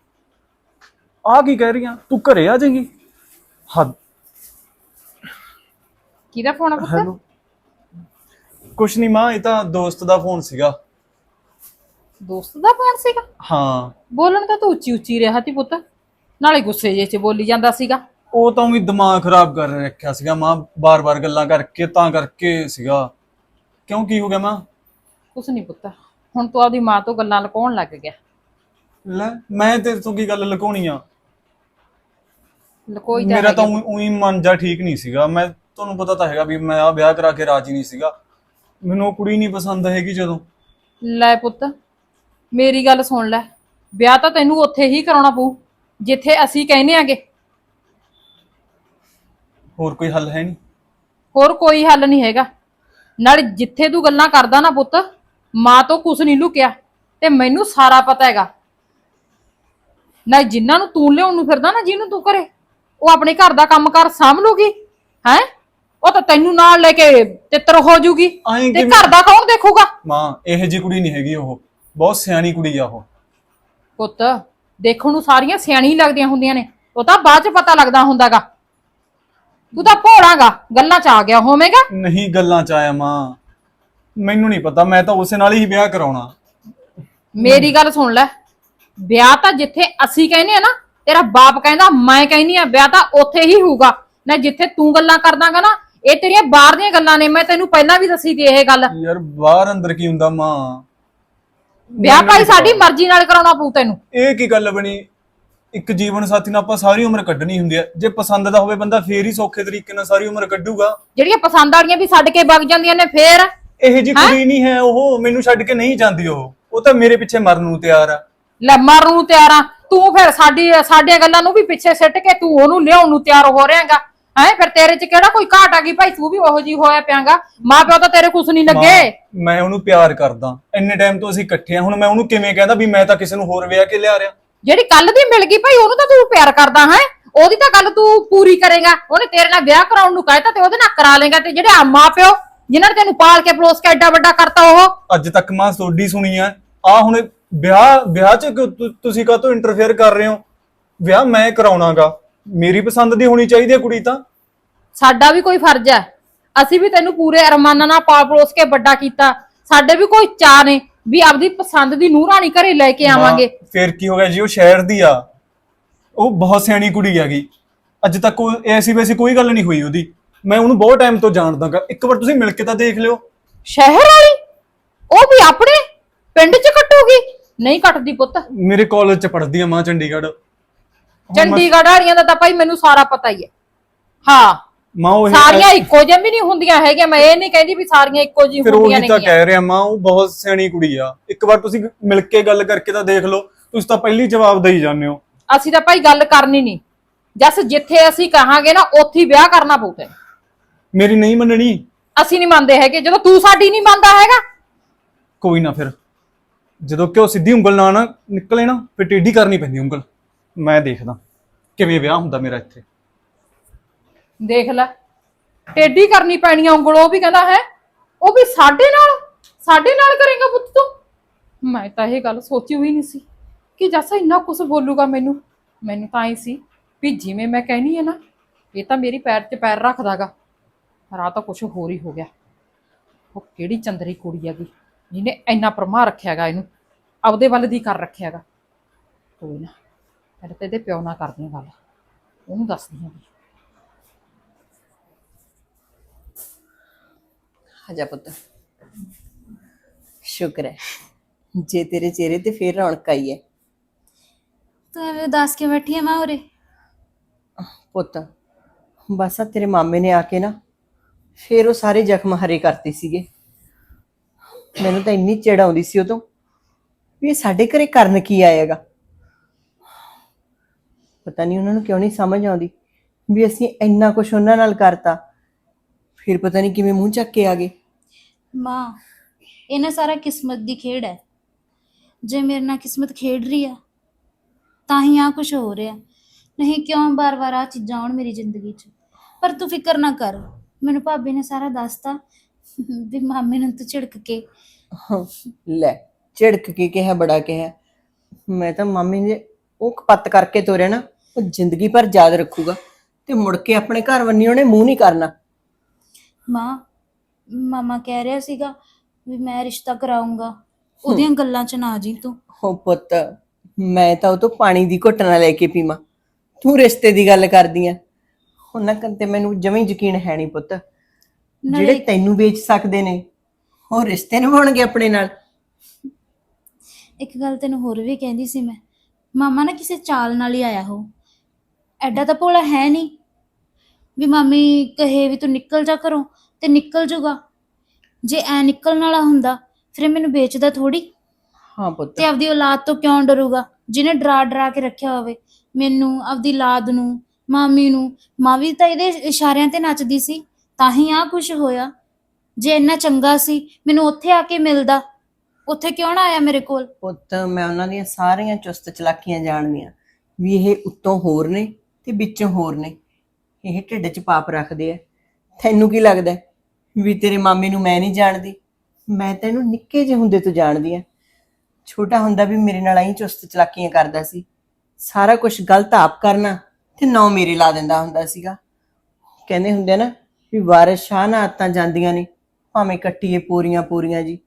ਆ ਕੀ ਕਹਿ ਰਹੀ ਆ? ਤੂੰ ਘਰੇ ਆ ਜਾਏਂਗੀ ਹੱਦ। ਕਿਹਦਾ ਫੋਨ ਆ ਪੁੱਤ? ਹੈਲੋ। ਕੁਛ ਨਹੀਂ ਮਾਂ ਇਹ ਤਾਂ ਦੋਸਤ ਦਾ ਫੋਨ ਸੀਗਾ। ਦੋਸਤ ਦਾ ਫੋਨ ਸੀਗਾ? ਹਾਂ। ਬੋਲਣ ਤਾਂ ਤੂੰ ਉੱਚੀ ਉੱਚੀ ਰਿਹਾ ਤੀ ਪੁੱਤ। ਨਾਲੇ ਗੁੱਸੇ ਜੇ ਚ ਬੋਲੀ ਜਾਂਦਾ ਸੀਗਾ। ਉਹ ਤਾਂ ਵੀ ਦਿਮਾਗ ਖਰਾਬ ਕਰ ਰੱਖਿਆ ਸੀਗਾ ਮਾਂ ਬਾਰ-ਬਾਰ ਗੱਲਾਂ ਕਰਕੇ ਤਾਂ ਕਰਕੇ ਸੀਗਾ। ਕਿਉਂ ਕੀ ਹੋ ਗਿਆ ਮਾਂ? ਕੁਛ ਨਹੀਂ ਪੁੱਤ। ਹੁਣ ਤੂੰ ਆਪਦੀ ਮਾਂ ਤੋਂ ਗੱਲਾਂ ਲੁਕਾਉਣ ਲੱਗ ਗਿਆ। ਲੈ ਮੈਂ ਤੇਰੇ ਤੋਂ ਕੀ ਗੱਲ ਲੁਕਾਉਣੀ ਆ? ਲੁਕੋਈ ਤਾਂ ਮੇਰਾ ਤਾਂ ਹੈਗੀ। ਉਹੀ ਮਨ ਜਾ ਠੀਕ ਨਹੀਂ ਸੀਗਾ। ਮੈਂ ਤੁਹਾਨੂੰ ਪਤਾ ਤਾਂ ਹੈਗਾ ਵੀ ਮੈਂ ਆ ਵਿਆਹ ਕਰਾ ਕੇ ਰਾਜੀ ਨਹੀਂ ਸੀਗਾ। ਮੈਨੂੰ ਉਹ ਕੁੜੀ ਨਹੀਂ ਪਸੰਦ ਹੈਗੀ ਜਦੋਂ। ਲੈ ਪੁੱਤ ਮੇਰੀ ਗੱਲ ਸੁਣ ਲੈ। ਵਿਆਹ ਤਾਂ ਤੈਨੂੰ ਉੱਥੇ ਹੀ ਕਰਾਉਣਾ ਪਊ ਜਿੱਥੇ ਅਸੀਂ ਕਹਿੰਦੇ ਆਂਗੇ। ਹੋਰ ਕੋਈ ਹੱਲ ਹੈ ਨਹੀਂ? ਹੋਰ ਕੋਈ ਹੱਲ ਨਹੀਂ ਹੈਗਾ। ਨਾਲੇ ਜਿੱਥੇ ਤੂੰ ਗੱਲਾਂ ਕਰਦਾ ਨਾ ਪੁੱਤ ਮਾਂ ਤੋਂ ਕੁਛ ਨਹੀਂ ਲੁਕਿਆ ਤੇ ਮੈਨੂੰ ਸਾਰਾ ਪਤਾ ਹੈਗਾ। ਨਾ ਜਿਨ੍ਹਾਂ ਨੂੰ ਤੂੰ ਲਿਆਉਣ ਨੂੰ ਫਿਰਦਾ ਨਾ ਜਿਹਨੂੰ ਤੂੰ ਕਰੇ ਉਹ ਆਪਣੇ ਘਰ ਦਾ ਕੰਮ ਕਰ ਸਾਂਭ ਲੂਗੀ ਹੈ? ਉਹ ਤਾਂ ਤੈਨੂੰ ਨਾਲ ਲੈ ਕੇ ਤਿੱਤਰ ਹੋ ਜੂਗੀ ਆਏਂ ਤੇ ਕਿਵੇਂ? ਘਰ ਦਾ ਕੌਣ ਦੇਖੂਗਾ? ਮਾਂ ਇਹੋ ਜੀ ਕੁੜੀ ਨਹੀਂ ਹੈਗੀ ਉਹ। ਬਹੁਤ ਸਿਆਣੀ ਕੁੜੀ ਆ ਉਹ। ਪੁੱਤ ਦੇਖਣ ਨੂੰ ਸਾਰੀਆਂ ਸਿਆਣੀ ਲੱਗਦੀਆਂ ਹੁੰਦੀਆਂ ਨੇ। ਉਹ ਤਾਂ ਬਾਅਦ ਚ ਪਤਾ ਲੱਗਦਾ ਹੁੰਦਾਗਾ। ਤੂੰ ਤਾਂ ਭੋਲਾਗਾ ਗੱਲਾਂ ਚ ਆ ਗਿਆ ਹੋਵੇਂਗਾ? ਨਹੀਂ ਗੱਲਾਂ ਚ ਆਇਆ ਮਾਂ। ਮੈਨੂੰ ਨਹੀਂ ਪਤਾ ਮੈਂ ਤਾਂ ਉਸੇ ਨਾਲ ਹੀ ਵਿਆਹ ਕਰਾਉਣਾ। ਮੇਰੀ ਗੱਲ ਸੁਣ ਲੈ। ਵਿਆਹ ਤਾਂ ਜਿੱਥੇ ਅਸੀਂ ਕਹਿੰਦੇ ਆ ਨਾ ਤੇਰਾ ਬਾਪ ਕਹਿੰਦਾ ਮੈਂ ਕਹਿੰਦੀ ਆ ਵਿਆਹ ਤਾਂ ਉੱਥੇ ਹੀ ਹੋਊਗਾ। ਨਾ ਜਿੱਥੇ ਤੂੰ ਗੱਲਾਂ ਕਰਦਾਗਾ ਨਾ ਇਹ ਤੇਰੀਆਂ ਬਾਹਰ ਦੀਆਂ ਗੱਲਾਂ ਨੇ। ਮੈਂ ਤੈਨੂੰ ਪਹਿਲਾਂ ਵੀ ਦੱਸੀ ਤੀ ਇਹ ਗੱਲ। ਯਾਰ ਬਾਹਰ ਅੰਦਰ ਕੀ ਹੁੰਦਾ ਮਾਂ? ਵਿਆਹ ਭਾਈ ਸਾਡੀ ਮਰਜ਼ੀ ਨਾਲ ਕਰਾਉਣਾ ਪਊ ਤੈਨੂੰ। ਇਹ ਕੀ ਗੱਲ ਬਣੀ? ਇੱਕ ਜੀਵਨ ਸਾਥੀ ਨਾਲ ਆਪਾਂ ਸਾਰੀ ਉਮਰ ਕੱਢਣੀ ਹੁੰਦੀ ਹੈ ਜੇ ਪਸੰਦ ਦਾ ਹੋਵੇ ਬੰਦਾ ਫੇਰ ਹੀ ਸੌਖੇ ਤਰੀਕੇ ਨਾਲ ਸਾਰੀ ਉਮਰ ਕੱਢੂਗਾ। ਜਿਹੜੀਆਂ ਪਸੰਦ ਵਾਲੀਆਂ ਵੀ ਛੱਡ ਕੇ ਵਗ ਜਾਂਦੀਆਂ ਨੇ ਫੇਰ? ਇਹ ਜੀ ਕੁੜੀ ਨਹੀਂ ਹੈ ਉਹ ਮੈਨੂੰ ਛੱਡ ਕੇ ਨਹੀਂ ਜਾਂਦੀ ਉਹ। ਉਹ ਤਾਂ ਮੇਰੇ ਪਿੱਛੇ ਮਰਨ ਨੂੰ ਤਿਆਰ ਆ। ਲੈ ਮਰਨ ਨੂੰ ਤਿਆਰ ਆ। ਤੂੰ ਫਿਰ ਸਾਡੀ ਸਾਡੀਆਂ ਗੱਲਾਂ ਨੂੰ ਵੀ ਪਿੱਛੇ ਸਿੱਟ ਕੇ ਤੂੰ ਉਹਨੂੰ ਲਿਆਉਣ ਨੂੰ ਤਿਆਰ ਹੋ ਰਿਹਾਗਾ। ਹੈ ਫਿਰ ਤੇਰੇ 'ਚ ਕਿਹੜਾ ਕੋਈ ਘਾਟ ਆ ਗਈ ਭਾਈ? ਤੂੰ ਵੀ ਉਹੋ ਜੀ ਹੋਇਆ ਪਿਆਗਾ। ਮਾਂ ਪਿਓ ਤਾਂ ਤੇਰੇ ਕੁਛ ਨਹੀਂ ਲੱਗੇ। ਮਾਂ, ਮੈਂ ਉਹਨੂੰ ਪਿਆਰ ਕਰਦਾ। ਇੰਨੇ ਟਾਈਮ ਤੋਂ ਅਸੀਂ ਇਕੱਠੇ ਆ। ਹੁਣ ਮੈਂ ਉਹਨੂੰ ਕਿਵੇਂ ਕਹਿੰਦਾ ਵੀ ਮੈਂ ਤਾਂ ਕਿਸੇ ਨੂੰ ਹੋਰ ਵਿਆਹ ਕੇ ਲਿਆ ਰਿਆ ਜਿਹੜੀ ਕੱਲ ਦੀ ਮਿਲ ਗਈ ਭਾਈ ਉਹਨੂੰ ਤਾਂ ਤੂੰ ਪਿਆਰ ਕਰਦਾ ਹੈ? ਉਹਦੀ ਤਾਂ ਗੱਲ ਤੂੰ ਪੂਰੀ ਕਰੇਗਾ। ਉਹਨੇ ਤੇਰੇ ਨਾਲ ਵਿਆਹ ਕਰਾਉਣ ਨੂੰ ਕਹਿਤਾ ਤੇ ਉਹਦੇ ਨਾਲ ਕਰਾ ਲੇਗਾ ਤੇ ਜਿਹੜੇ ਆ ਮਾਂ ਪਿਓ ਜਿਨ੍ਹਾਂ ਨੇ ਤੈਨੂੰ ਪਾਲ ਕੇ ਪਲੋਸ ਕੇ ਐਡਾ ਵੱਡਾ ਕਰਤਾ ਉਹ। ਅੱਜ ਤੱਕ ਮਾਂ ਤੁਹਾਡੀ ਸੁਣੀ ਆ। ਆ ਹੁਣ ਵਿਆਹ ਵਿਆਹ ਚ ਕਿਉਂ ਤੁ- ਤੁਸੀਂ ਕਾਹਤੋਂ ਇੰਟਰਫੇਅਰ ਕਰ ਰਹੇ ਹੋ? ਵਿਆਹ ਮੈਂ ਕਰਾਉਣਾਗਾ। ਮੇਰੀ ਪਸੰਦ ਦੀ ਹੋਣੀ ਚਾਹੀਦੀ ਹੈ ਕੁੜੀ ਤਾਂ। ਸਾਡਾ ਵੀ ਕੋਈ ਫਰਜ਼ ਹੈ। ਅਸੀਂ ਵੀ ਤੈਨੂੰ ਪੂਰੇ ਅਰਮਾਨਾਂ ਨਾਲ ਪਾਲ ਪਲੋਸ ਕੇ ਵੱਡਾ ਕੀਤਾ। ਸਾਡੇ ਵੀ ਕੋਈ ਚਾਹ ਨੇ ਵੀ ਆਪਦੀ ਪਸੰਦ ਦੀ ਨੂੰਹ ਰਾਣੀ ਘਰੇ ਲੈ ਕੇ ਆਵਾਂਗੇ। ਮਾਂ, ਫਿਰ ਕੀ ਹੋ ਗਿਆ ਜੀ? ਉਹ ਸ਼ਹਿਰ ਦੀ ਆ। ਉਹ ਬਹੁਤ ਸਿਆਣੀ ਕੁੜੀ ਹੈਗੀ। ਅੱਜ ਤੱਕ ਉਹ ਐਸੀ ਵੈਸੀ ਕੋਈ ਗੱਲ ਨਹੀਂ ਹੋਈ ਉਹਦੀ। ਮੈਂ ਉਹਨੂੰ ਬਹੁਤ ਟਾਈਮ ਤੋਂ ਜਾਣਦਾਗਾ। ਇੱਕ ਵਾਰ ਤੁਸੀਂ ਮਿਲ ਕੇ ਤਾਂ ਦੇਖ ਲਿਓ। ਸ਼ਹਿਰ ਵਾਲੀ? ਉਹ ਵੀ ਆਪਣੇ? ਪਿੰਡ 'ਚ ਕੱਟੂਗੀ? ਨਹੀਂ ਕੱਟਦੀ ਪੁੱਤ। ਮੇਰੇ ਕਾਲਜ ਚ ਪੜ੍ਹਦੀ ਆ ਮਾਂ ਚੰਡੀਗੜ੍ਹ। ਚੰਡੀਗੜ੍ਹ ਵਾਲੀਆਂ ਦਾ ਤਾਂ ਭਾਈ ਮੈਨੂੰ ਸਾਰਾ ਪਤਾ ਹੀ ਹੈ। ਹਾਂ। ਮਾਂ ਉਹ ਸਾਰੀਆਂ ਇੱਕੋ ਜਿਹੀਆਂ ਵੀ ਨਹੀਂ ਹੁੰਦੀਆਂ ਹੈਗੀਆਂ। ਮੈਂ ਇਹ ਨਹੀਂ ਕਹਿੰਦੀ ਵੀ ਸਾਰੀਆਂ ਇੱਕੋ ਜਿਹੀ ਫਿਰ ਹੁੰਦੀਆਂ ਉਹੀ ਤਾਂ ਕਹਿ ਰਿਹਾ ਮਾਂ ਉਹ ਬਹੁਤ ਸਿਆਣੀ ਕੁੜੀ ਆ। ਇੱਕ ਵਾਰ ਤੁਸੀਂ ਮਿਲ ਕੇ ਗੱਲ ਕਰਕੇ ਤਾਂ ਦੇਖ ਲਓ ਤੁਸੀਂ ਤਾਂ ਪਹਿਲੀ ਜਵਾਬ ਦੇਈ ਜਾਂਦੇ ਹੋ। ਅਸੀਂ ਤਾਂ ਭਾਈ ਗੱਲ ਕਰਨੀ ਨਹੀਂ। ਜਸ ਜਿੱਥੇ ਅਸੀਂ ਕਹਾਂਗੇ ਨਾ ਉੱਥੇ ਹੀ ਵਿਆਹ ਕਰਨਾ ਪਊ ਤੈਨੂੰ। ਮੇਰੀ ਨਹੀਂ ਮੰਨਣੀ। ਅਸੀਂ ਨਹੀਂ ਮੰਨਦੇ ਹੈਗੇ। ਜਦੋਂ ਤੂੰ ਸਾਡੀ ਨਹੀਂ ਮੰਨਦਾ ਹੈਗਾ। ਕੋਈ ਨਾ ਫਿਰ। ਜਦੋਂ ਕਿ ਉਹ ਸਿੱਧੀ ਉਂਗਲ ਨਾਲ ਨਾ ਨਿਕਲੇ ਨਾ ਫਿਰ ਟੇਢੀ ਕਰਨੀ ਪੈਂਦੀ ਉਂਗਲ। ਮੈਂ ਦੇਖਦਾ। ਕਿਵੇਂ ਵਿਆਹ ਹੁੰਦਾ ਮੇਰਾ ਇੱਥੇ? ਦੇਖ ਲੈ ਟੇਢੀ ਕਰਨੀ ਪੈਣੀ ਆ ਉਂਗਲ ਉਹ ਵੀ ਕਹਿੰਦਾ ਹੈ ਉਹ ਵੀ ਸਾਡੇ ਨਾਲ ਸਾਡੇ ਨਾਲ ਕਰੇਗਾ ਪੁੱਤ ਤੂੰ। ਮੈਂ ਤਾਂ ਇਹ ਗੱਲ ਸੋਚੀ ਹੋਈ ਨਹੀਂ ਸੀ ਕਿ ਜੱਸਾ ਇੰਨਾ ਕੁਝ ਬੋਲੂਗਾ ਮੈਨੂੰ। ਮੈਨੂੰ ਤਾਂ ਹੀ ਸੀ ਵੀ ਜਿਵੇਂ ਮੈਂ ਕਹਿਣੀ ਹੈ ਨਾ ਇਹ ਤਾਂ ਮੇਰੀ ਪੈਰ 'ਚ ਪੈਰ ਰੱਖਦਾਗਾ। ਰਾਹ ਤਾਂ ਕੁਝ ਹੋਰ ਹੀ ਹੋ ਗਿਆ। ਉਹ ਕਿਹੜੀ ਚੰਦਰੀ ਕੁੜੀ ਹੈਗੀ? ਜਿਹਨੇ ਇੰਨਾ ਪਰਮਾ ਰੱਖਿਆਗਾ ਇਹਨੂੰ ਆਪਦੇ ਵੱਲ ਦੀ ਕਰ ਰੱਖਿਆਗਾ ਕੋਈ ਨਾ ਪਹਿਲਾਂ ਤੇ ਇਹਦੇ ਪਿਓ ਨਾਲ ਕਰਦੀ ਹਾਂ ਗੱਲ ਉਹਨੂੰ ਦੱਸਦੀ ਹਾਂ ਆਜਾ ਪੁੱਤ। ਸ਼ੁਕਰ ਹੈ ਜੇ ਤੇਰੇ ਚਿਹਰੇ ਤੇ ਫੇਰ ਰੌਣਕ ਆਈ ਹੈ। ਤੂੰ ਐਵੇਂ ਉਦਾਸ ਕੇ ਬੈਠੀ ਆ ਮਾਂ ਉਰੇ? ਪੁੱਤ ਬਸ ਆ ਤੇਰੇ ਮਾਮੇ ਨੇ ਆ ਕੇ ਨਾ ਫੇਰ ਉਹ ਸਾਰੇ ਜ਼ਖਮ ਹਰੇ ਕਰਤੇ ਸੀਗੇ। ਮੈਨੂੰ ਤਾਂ ਇੰਨੀ ਚਿੜ ਆਉਂਦੀ ਸੀ ਉਦੋਂ ਵੀ ਇਹ ਸਾਡੇ ਘਰੇ ਕਰਨ ਕੀ ਆਏਗਾ। ਪਤਾ ਨਹੀਂ ਉਹਨਾਂ ਨੂੰ ਕਿਉਂ ਨਹੀਂ ਸਮਝ ਆਉਂਦੀ ਵੀ ਅਸੀਂ ਇੰਨਾ ਕੁਝ ਉਹਨਾਂ ਨਾਲ ਕਰਤਾ। ਫਿਰ ਪਤਾ ਨਹੀਂ ਕਿਵੇਂ ਮੂੰਹ ਚੱਕ ਕੇ ਆ ਗਏ। ਮਾਂ, ਇਹ ਨਾ ਸਾਰਾ ਕਿਸਮਤ ਦੀ ਖੇਡ ਹੈ। ਜੇ ਮੇਰੇ ਨਾਲ ਕਿਸਮਤ ਖੇਡ ਰਹੀ ਆ ਤਾਂ ਹੀ ਆ ਕੁਝ ਹੋ ਰਿਹਾ। ਨਹੀਂ ਕਿਉਂ ਬਾਰ-ਬਾਰ ਆ ਚੀਜ਼ਾਂ ਆਉਣ ਮੇਰੀ ਜ਼ਿੰਦਗੀ 'ਚ? ਪਰ ਤੂੰ ਫਿਕਰ ਨਾ ਕਰ। ਮੈਨੂੰ ਭਾਬੀ ਨੇ ਸਾਰਾ ਦੱਸਤਾ ਵੀ ਮਾਮੇ ਨੂੰ ਤੂੰ ਝਿੜਕ ਕੇ। ਹਾਂ, ਲੈ ਝਿੜਕ ਕੇ ਕਿਹਾ ਬੜਾ ਕਿਹਾ। ਮੈਂ ਤਾਂ ਮਾਮੀ ਨੇ ਉਹ ਕਪੱਤ ਕਰਕੇ ਤੋਰਿਆ ਨਾ ਉਹ ਜ਼ਿੰਦਗੀ ਭਰ ਯਾਦ ਰੱਖੂਗਾ। ਤੇ ਮੁੜ ਕੇ ਆਪਣੇ ਘਰ ਵੰਨੀ ਉਹਨੇ ਮੂੰਹ ਨਹੀਂ ਕਰਨਾ। ਮਾਂ ਮਾਮਾ ਕਹਿ ਰਿਹਾ ਸੀਗਾ ਵੀ ਮੈਂ ਰਿਸ਼ਤਾ ਕਰਾਉਂਗਾ ਉਹਦੀਆਂ ਗੱਲਾਂ 'ਚ ਨਾ ਜੀ ਤੂੰ। ਹੋ ਪੁੱਤ ਮੈਂ ਤਾਂ ਉਹ ਤੋਂ ਪਾਣੀ ਦੀ ਘੁੱਟ ਨਾ ਲੈ ਕੇ ਪੀਵਾਂ। ਤੂੰ ਰਿਸ਼ਤੇ ਦੀ ਗੱਲ ਕਰਦੀ ਆ। ਉਹਨਾਂ ਕੰਤੇ ਮੈਨੂੰ ਜਮੇ ਯਕੀਨ ਹੈ ਨਹੀਂ ਪੁੱਤ। ਜਿਹੜੇ ਨਾਲੇ ਤੈਨੂੰ ਵੇਚ ਸਕਦੇ ਨੇ ਉਹ ਰਿਸ਼ਤੇ ਨਿਭਾਉਣਗੇ ਆਪਣੇ ਨਾਲ। ਇੱਕ ਗੱਲ ਤੈਨੂੰ ਹੋਰ ਵੀ ਕਹਿੰਦੀ ਸੀ ਮੈਂ ਮਾਮਾ ਨਾ ਕਿਸੇ ਚਾਲ ਨਾਲ ਹੀ ਆਇਆ ਹੋ। ਐਡਾ ਤਾਂ ਭੋਲਾ ਹੈ ਨਹੀਂ ਵੀ ਮਾਮੀ ਕਹੇ ਵੀ ਤੂੰ ਨਿਕਲ ਜਾ ਘਰੋਂ ਤੇ ਨਿਕਲ ਜੂਗਾ। ਜੇ ਐ ਨਿਕਲਣ ਵਾਲਾ ਹੁੰਦਾ ਫਿਰ ਇਹ ਮੈਨੂੰ ਵੇਚਦਾ ਥੋੜੀ ਹਾਂ ਪੁੱਤ। ਤੇ ਆਪਦੀ ਔਲਾਦ ਤੋਂ ਕਿਉਂ ਡਰੂਗਾ? ਜਿਹਨੇ ਡਰਾ ਡਰਾ ਕੇ ਰੱਖਿਆ ਹੋਵੇ ਮੈਨੂੰ ਆਪਦੀ ਔਲਾਦ ਨੂੰ ਮਾਮੀ ਨੂੰ ਮਾਂ ਵੀ ਤਾਂ ਇਹਦੇ ਇਸ਼ਾਰਿਆਂ ਤੇ ਨੱਚਦੀ ਸੀ। ਤਾਂ ਹੀ ਆ ਕੁਝ ਹੋਇਆ। ਜੇ ਇੰਨਾ ਚੰਗਾ ਸੀ, ਮੈਨੂੰ ਉੱਥੇ ਆ ਕੇ ਮਿਲਦਾ। ਉੱਥੇ ਕਿਉਂ ਨਾ ਆਇਆ ਮੇਰੇ ਕੋਲ? ਪੁੱਤ, ਮੈਂ ਉਹਨਾਂ ਦੀਆਂ ਸਾਰੀਆਂ ਚੁਸਤ ਚਲਾਕੀਆਂ ਜਾਣਦੀ ਵੀ ਇਹ ਉੱਤੋਂ ਹੋਰ ਨੇ ਤੇ ਵਿੱਚੋਂ ਹੋਰ ਨੇ। ਇਹ ਢਿੱਡ 'ਚ ਪਾਪ ਰੱਖਦੇ ਆ। ਤੈਨੂੰ ਕੀ ਲੱਗਦਾ ਹੈ? ਵੀ ਤੇਰੇ ਮਾਮੇ ਨੂੰ ਮੈਂ ਨਹੀਂ ਜਾਣਦੀ? ਮੈਂ ਤੈਨੂੰ ਨਿੱਕੇ ਜਿਹੇ ਹੁੰਦੇ ਤੋਂ ਜਾਣਦੀ ਆ ਛੋਟਾ ਹੁੰਦਾ ਵੀ ਮੇਰੇ ਨਾਲ ਐਂ ਚੁਸਤ ਚਲਾਕੀਆਂ ਕਰਦਾ ਸੀ। ਸਾਰਾ ਕੁਝ ਗਲਤ ਆਪ ਕਰਨਾ ਤੇ ਨੌ ਮੇਰੇ ਲਾ ਦਿੰਦਾ ਹੁੰਦਾ ਸੀਗਾ। ਕਹਿੰਦੇ ਹੁੰਦੇ ਆ ਨਾ ਵੀ ਵਾਰਿਸ ਸ਼ਾਹ ਨਾਲ ਆਤਾਂ ਜਾਂਦੀਆਂ ਨੇ ਭਾਵੇਂ ਕੱਟੀਏ ਪੂਰੀਆਂ ਪੂਰੀਆਂ ਜੀ।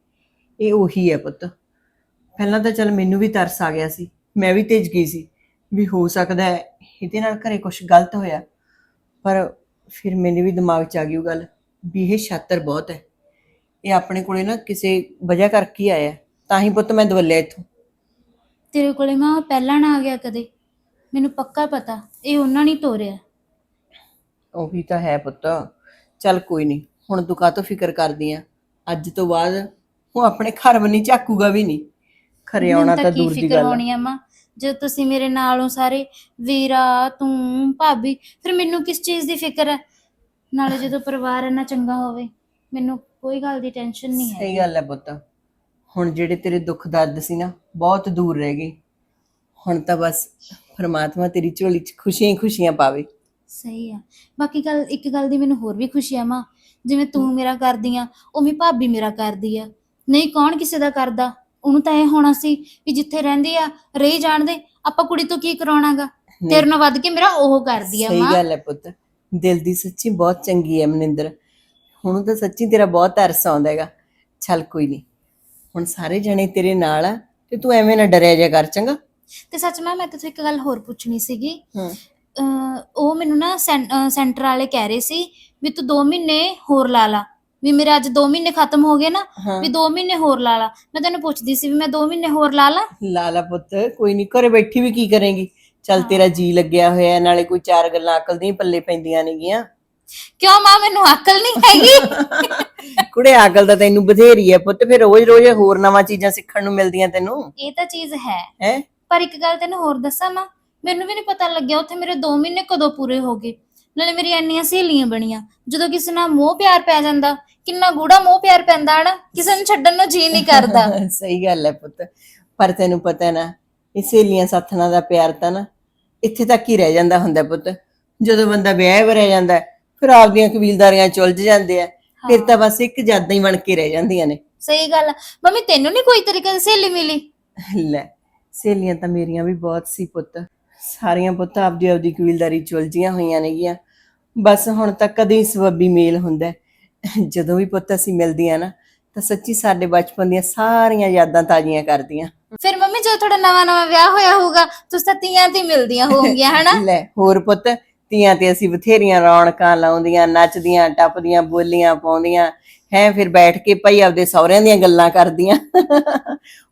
ਇਹ ਉਹੀ ਹੈ ਪੁੱਤ। ਪਹਿਲਾਂ ਤਾਂ ਚਲ ਮੈਨੂੰ ਵੀ ਤਰਸ ਆ ਗਿਆ ਸੀ ਮੈਂ ਵੀ ਤੇਜ ਗਈ ਸੀ ਵੀ ਹੋ ਸਕਦਾ ਹੈ ਇਹਦੇ ਨਾਲ ਘਰੇ ਕੁਝ ਗਲਤ ਹੋਇਆ। ਪਰ ਫਿਰ ਮੇਰੇ ਵੀ ਦਿਮਾਗ 'ਚ ਆ ਗਈ ਉਹ ਗੱਲ ਵੀ ਇਹ ਛਾਤਰ ਬਹੁਤ ਹੈ। ਇਹ ਆਪਣੇ ਕੋਲੇ ਨਾ ਕਿਸੇ ਵਜ੍ਹਾ ਕਰਕੇ ਹੀ। ਆਇਆ ਤਾਂ ਹੀ ਪੁੱਤ ਮੈਂ ਦਵਲਿਆ ਇੱਥੋਂ। ਤੇਰੇ ਕੋਲੇ ਮਾਂ ਪਹਿਲਾਂ ਨਾ ਆ ਗਿਆ ਕਦੇ। ਮੈਨੂੰ ਪੱਕਾ ਪਤਾ ਇਹ ਉਹਨਾਂ ਨੇ ਤੋਰਿਆ। ਉਹੀ ਤਾਂ ਹੈ ਪੁੱਤ। ਚੱਲ ਕੋਈ ਨਹੀਂ ਹੁਣ ਤੂੰ ਕਾਹਤੋਂ ਫਿਕਰ ਕਰਦੀ ਆ? ਅੱਜ ਤੋਂ ਬਾਅਦ ਉਹ ਆਪਣੇ ਘਰ ਬੰਨੀ ਝਾਕੂਗਾ ਵੀ ਨਹੀਂ ਖਰੇ ਆਉਣਾ ਤਾਂ ਦੂਰ ਦੀ ਗੱਲ। ਹੋਣੀ ਆ ਮਾਂ? ਜੇ ਤੁਸੀਂ ਮੇਰੇ ਨਾਲ ਹੋ ਸਾਰੇ ਵੀਰਾ ਤੂੰ ਭਾਬੀ ਫਿਰ ਮੈਨੂੰ ਕਿਸ ਚੀਜ਼ ਦੀ ਫਿਕਰ ਹੈ ਨਾਲੇ ਜਦੋਂ ਪਰਿਵਾਰ ਇੰਨਾ ਚੰਗਾ ਹੋਵੇ ਮੈਨੂੰ ਕੋਈ ਗੱਲ ਦੀ ਟੈਨਸ਼ਨ ਨਹੀਂ ਹੈ ਸਹੀ ਗੱਲ ਹੈ ਪੁੱਤ। ਹੁਣ ਜਿਹੜੇ ਤੇਰੇ ਦੁੱਖ ਦਰਦ ਸੀ ਨਾ ਬਹੁਤ ਦੂਰ ਰਹਿ ਗਏ। ਹੁਣ ਤਾਂ ਬਸ ਪ੍ਰਮਾਤਮਾ ਤੇਰੀ ਝੋਲੀ 'ਚ ਖੁਸ਼ੀਆਂ ਹੀ ਖੁਸ਼ੀਆਂ ਪਾਵੇ। ਸਹੀ ਆ। ਬਾਕੀ ਗੱਲ ਇੱਕ ਗੱਲ ਦੀ ਮੈਨੂੰ ਹੋਰ ਵੀ ਖੁਸ਼ੀ ਆ ਮਾਂ। ਜਿਵੇਂ ਤੂੰ ਮੇਰਾ ਕਰਦੀ ਆ ਉਵੇਂ ਭਾਬੀ ਮੇਰਾ ਕਰਦੀ ਆ। ਨਹੀਂ ਕੌਣ ਕਿਸੇ ਦਾ ਕਰਦਾ? ਉਹਨੂੰ ਤਾਂ ਇਹ ਹੋਣਾ ਸੀ ਵੀ ਜਿੱਥੇ ਰਹਿੰਦੀ ਆ ਰਹੀ ਜਾਣਦੇ ਆਪਾਂ ਕੁੜੀ ਤੋਂ ਕੀ ਕਰਾਉਣਾਗਾ? ਤੇਰੇ ਨਾਲ ਵੱਧ ਕੇ ਮੇਰਾ ਉਹ ਕਰਦੀ ਆ ਸਹੀ ਮਾਂ। ਗੱਲ ਹੈ ਪੁੱਤ। ਦਿਲ ਦੀ ਸੱਚੀ ਬਹੁਤ ਚੰਗੀ ਹੈ ਮਨਿੰਦਰ। ਹੁਣ ਤਾਂ ਸੱਚੀ ਤੇਰਾ ਬਹੁਤ ਤਰਸ ਆਉਂਦਾ ਹੈਗਾ। ਚੱਲ ਕੋਈ ਨਹੀਂ। ਹੁਣ ਸਾਰੇ ਜਣੇ ਤੇਰੇ ਨਾਲ ਆ ਤੇ ਤੂੰ ਐਵੇਂ ਨਾ ਡਰਿਆ ਜਾ ਕਰ ਚੰਗਾ? ਤੇ ਸੱਚ ਮੈਂ ਮੈਂ ਤੇਥੋਂ ਇੱਕ ਗੱਲ ਹੋਰ ਪੁੱਛਣੀ ਸੀਗੀ। ਹਾਂ। ਉਹ ਮੈਨੂੰ ਨਾ ਸੈਂ- ਅਹ ਸੈਂਟਰ ਵਾਲੇ ਕਹਿ ਰਹੇ ਸੀ ਵੀ ਤੂੰ 2 ਮਹੀਨੇ ਹੋਰ ਲਾ ਲਾ। ਵੀ ਮੇਰੇ ਅੱਜ 2 ਮਹੀਨੇ ਖਤਮ ਹੋ ਗਏ ਨਾ ਹਾਂ। ਵੀ 2 ਮਹੀਨੇ ਹੋਰ ਲਾ ਲਾ। ਮੈਂ ਤੈਨੂੰ ਪੁੱਛਦੀ ਸੀ ਵੀ ਮੈਂ 2 ਮਹੀਨੇ ਹੋਰ ਲਾ ਲਾ? ਲਾਲਾ ਪੁੱਤ ਕੋਈ ਨਹੀਂ ਘਰੇ ਬੈਠੀ ਵੀ ਕੀ ਕਰੇਂਗੀ? ਚੱਲ ਤੇਰਾ ਜੀ ਲੱਗਿਆ ਹੋਇਆ ਨਾਲੇ ਕੋਈ ਚਾਰ ਗੱਲਾਂ ਅਕਲ ਦੀਆਂ ਪੱਲੇ ਪੈਂਦੀਆਂ ਨੇਗੀਆਂ। ਕਿਉਂ ਮਾਂ ਮੈਨੂੰ ਅਕਲ ਨਹੀਂ ਹੈਗੀ? [LAUGHS] ਕੁੜੇ ਅਕਲ ਤਾਂ ਤੈਨੂੰ ਬਥੇਰੀ ਹੈ ਪੁੱਤ ਫਿਰ ਰੋਜ਼-ਰੋਜ਼ ਹੋਰ ਨਵਾਂ ਚੀਜ਼ਾਂ ਸਿੱਖਣ ਨੂੰ ਮਿਲਦੀਆਂ ਤੈਨੂੰ। ਇਹ ਤਾਂ ਚੀਜ਼ ਹੈ। ਹੈ? ਪਰ ਇੱਕ ਗੱਲ ਤੈਨੂੰ ਹੋਰ ਦੱਸਾਂ ਮਾਂ ਮੈਨੂੰ ਵੀ ਨਹੀਂ ਪਤਾ ਲੱਗਿਆ ਉੱਥੇ ਮੇਰੇ 2 ਮਹੀਨੇ ਕਦੋਂ ਪੂਰੇ ਹੋ ਗਏ। ਨਾਲੇ ਮੇਰੀ ਇੰਨੀਆਂ ਸਹੇਲੀਆਂ ਬਣੀਆਂ ਜਦੋਂ ਕਿਸੇ ਨਾਲ ਮੋਹ ਪਿਆਰ ਪੈ ਜਾਂਦਾ ਕਿੰਨਾ ਗੂੜਾ ਮੋਹ ਪਿਆਰ ਪੈਂਦਾ ਹਨਾ ਕਿਸੇ ਨੂੰ ਛੱਡਣ ਨੂੰ ਜੀ ਨਹੀਂ ਕਰਦਾ। [LAUGHS] ਸਹੀ ਗੱਲ ਹੈ ਪੁੱਤ ਪਰ ਤੈਨੂੰ ਪਤਾ ਹੈ ਨਾ ਇਹ ਸਹੇਲੀਆਂ ਸਾਥਣਾਂ ਦਾ ਪਿਆਰ ਤਾਂ ਨਾ ਇੱਥੇ ਤੱਕ ਹੀ ਰਹਿ ਜਾਂਦਾ ਹੁੰਦਾ ਪੁੱਤ। ਜਦੋਂ ਬੰਦਾ ਵਿਆਹ ਵਰਿਆ ਜਾਂਦਾ ਹੈ, ਫਿਰ ਆਪਦੀਆਂ ਕਬੀਲਦਾਰੀਆਂ ਚ ਉਲਝ ਜਾਂਦੇ ਆ ਫਿਰ ਤਾਂ ਬਸ ਇੱਕ ਜਾਦਾਂ ਹੀ ਬਣ ਕੇ ਰਹਿ ਜਾਂਦੀਆਂ ਨੇ। ਸਹੀ ਗੱਲ ਆ। ਮੰਮੀ ਤੈਨੂੰ ਨਹੀਂ ਕੋਈ ਤਰੀਕੇ ਦੀ ਸਹੇਲੀ ਮਿਲੀ? ਲੈ ਸਹੇਲੀਆਂ ਤਾਂ ਮੇਰੀਆਂ ਵੀ ਬਹੁਤ ਸੀ ਪੁੱਤ। ਸਾਰੀਆਂ ਪੁੱਤ ਆਪਦੀ ਆਪਦੀ ਕਬੀਲਦਾਰੀ ਚ ਉਲਝੀਆਂ ਹੋਈਆਂ ਨੇਗੀਆਂ। ਬਸ ਹੁਣ ਤਾਂ ਕਦੇ ਸਬੱਬੀ ਮੇਲ ਹੁੰਦਾ ਹੈ। ਜਦੋਂ ਵੀ ਪੁੱਤ ਅਸੀਂ ਮਿਲਦੀਆਂ ਨਾ ਤਾਂ ਸੱਚੀ ਸਾਡੇ ਬਚਪਨ ਦੀਆਂ ਸਾਰੀਆਂ ਯਾਦਾਂ ਤਾਜ਼ੀਆਂ ਕਰਦੀਆਂ। ਫਿਰ ਮੰਮੀ ਜਦੋਂ ਤੁਹਾਡਾ ਨਵਾਂ ਨਵਾਂ ਵਿਆਹ ਹੋਇਆ ਹੋਊਗਾ ਤੁਸੀਂ ਤਾਂ ਤੀਆਂ ਤੇ ਹੀ ਮਿਲਦੀਆਂ ਹੋਵੋਗੀਆਂ ਹਨਾ? ਲੈ ਹੋਰ ਪੁੱਤ ਤੀਆਂ ਤੇ ਅਸੀਂ ਬਥੇਰੀਆਂ ਰੌਣਕਾਂ ਲਾਉਂਦੀਆਂ ਨੱਚਦੀਆਂ ਟੱਪਦੀਆਂ ਬੋਲੀਆਂ ਪਾਉਂਦੀਆਂ ਹੈ ਫਿਰ ਬੈਠ ਕੇ ਭਾਈ ਆਪਦੇ ਸਹੁਰਿਆਂ ਦੀਆਂ ਗੱਲਾਂ ਕਰਦੀਆਂ।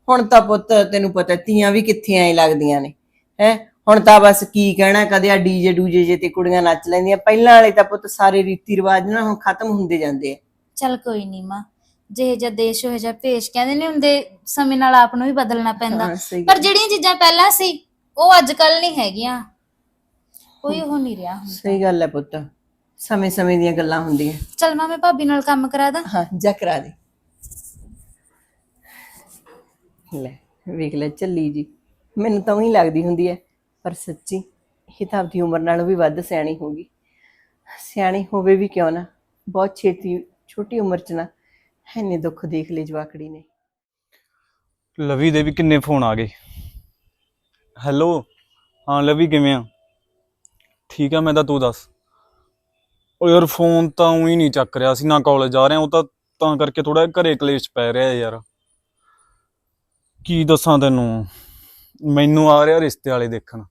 ਹੁਣ ਤਾਂ ਪੁੱਤ ਤੈਨੂੰ ਪਤਾ ਤੀਆਂ ਵੀ ਕਿੱਥੇ ਐਂ ਲੱਗਦੀਆਂ ਨੇ ਹੈ? ਹੁਣ ਤਾਂ ਬਸ ਕੀ ਕਹਿਣਾ ਕਦੇ ਆ ਡੀਜੇ ਡੂਜੇ ਜੇ ਤੇ ਕੁੜੀਆਂ ਨੱਚ ਲੈਂਦੀਆਂ। ਪਹਿਲਾਂ ਵਾਲੇ ਤਾਂ ਪੁੱਤ ਸਾਰੇ ਰੀਤੀ ਰਿਵਾਜ ਨਾ ਹੁਣ ਖਤਮ ਹੁੰਦੇ ਜਾਂਦੇ ਆ। ਚੱਲ ਕੋਈ ਨਹੀਂ ਮਾਂ ਜਿਹੇ ਜਿਹਾ ਦੇਸ਼ ਹੋਏ ਜਿਹਾ ਭੇਸ਼ ਕਹਿੰਦੇ ਨਹੀਂ ਹੁੰਦੇ ਸਮੇਂ ਨਾਲ ਆਪ ਨੂੰ ਵੀ ਬਦਲਣਾ ਪੈਂਦਾ। ਹਾਂ, ਸਹੀ ਪਰ ਜਿਹੜੀਆਂ ਚੀਜ਼ਾਂ ਪਹਿਲਾਂ ਸੀ ਉਹ ਅੱਜ ਕੱਲ ਨਹੀਂ ਹੈਗੀਆਂ। ਕੋਈ ਉਹ ਨਹੀਂ ਰਿਹਾ ਹੁਣ ਸਹੀ ਗੱਲ ਹੈ ਪੁੱਤ। ਸਮੇਂ ਸਮੇਂ ਦੀਆਂ ਗੱਲਾਂ ਹੁੰਦੀਆਂ। ਚੱਲ ਮਾਂ ਮੈਂ ਭਾਬੀ ਨਾਲ ਕੰਮ ਕਰਾ ਦਾਂ। ਹਾਂ ਜਾ ਕਰਾ ਦੇ। ਲੈ ਵੇਖ ਲੈ ਚੱਲੀ ਜੀ। ਮੈਨੂੰ ਤਾਂ ਉਹੀ ਲੱਗਦੀ ਹੁੰਦੀ ਹੈ। ਪਰ ਸੱਚੀ ਇਹ ਤਾਂ ਆਪਦੀ ਉਮਰ ਨਾਲੋਂ ਵੀ ਵੱਧ ਸਿਆਣੀ ਹੋਗੀ ਸਿਆਣੀ ਹੋਵੇ ਵੀ ਕਿਉਂ ਨਾ? ਬਹੁਤ ਛੇਤੀ, ਛੋਟੀ ਉਮਰ 'ਚ ਨਾ ਇੰਨੇ ਦੁੱਖ ਦੇਖ ਲਏ ਜਵਾਕੜੀ ਨੇ। ਲਵੀ ਦੇ ਵੀ ਕਿੰਨੇ ਫੋਨ ਆ ਗਏ। ਹੈਲੋ? ਹਾਂ, ਲਵੀ ਕਿਵੇਂ ਆ? ਠੀਕ ਆ, ਮੈਂ ਤਾਂ ਤੂੰ ਦੱਸ। ਉਹ ਯਾਰ, ਫੋਨ ਤਾਂ ਉਹੀ ਨਹੀਂ ਚੱਕ ਰਿਹਾ ਸੀ, ਨਾ ਕਾਲਜ ਜਾ ਰਹੇ, ਉਹ ਤਾਂ ਤਾਂ ਕਰਕੇ ਥੋੜਾ ਘਰੇ ਕਲੇਸ਼ ਪੈ ਰਿਹਾ ਯਾਰ। ਕੀ ਦੱਸਾਂ ਤੈਨੂੰ? ਮੈਨੂੰ ਆ ਰਿਹਾ ਰਿਸ਼ਤੇ ਵਾਲੇ ਦੇਖਣ।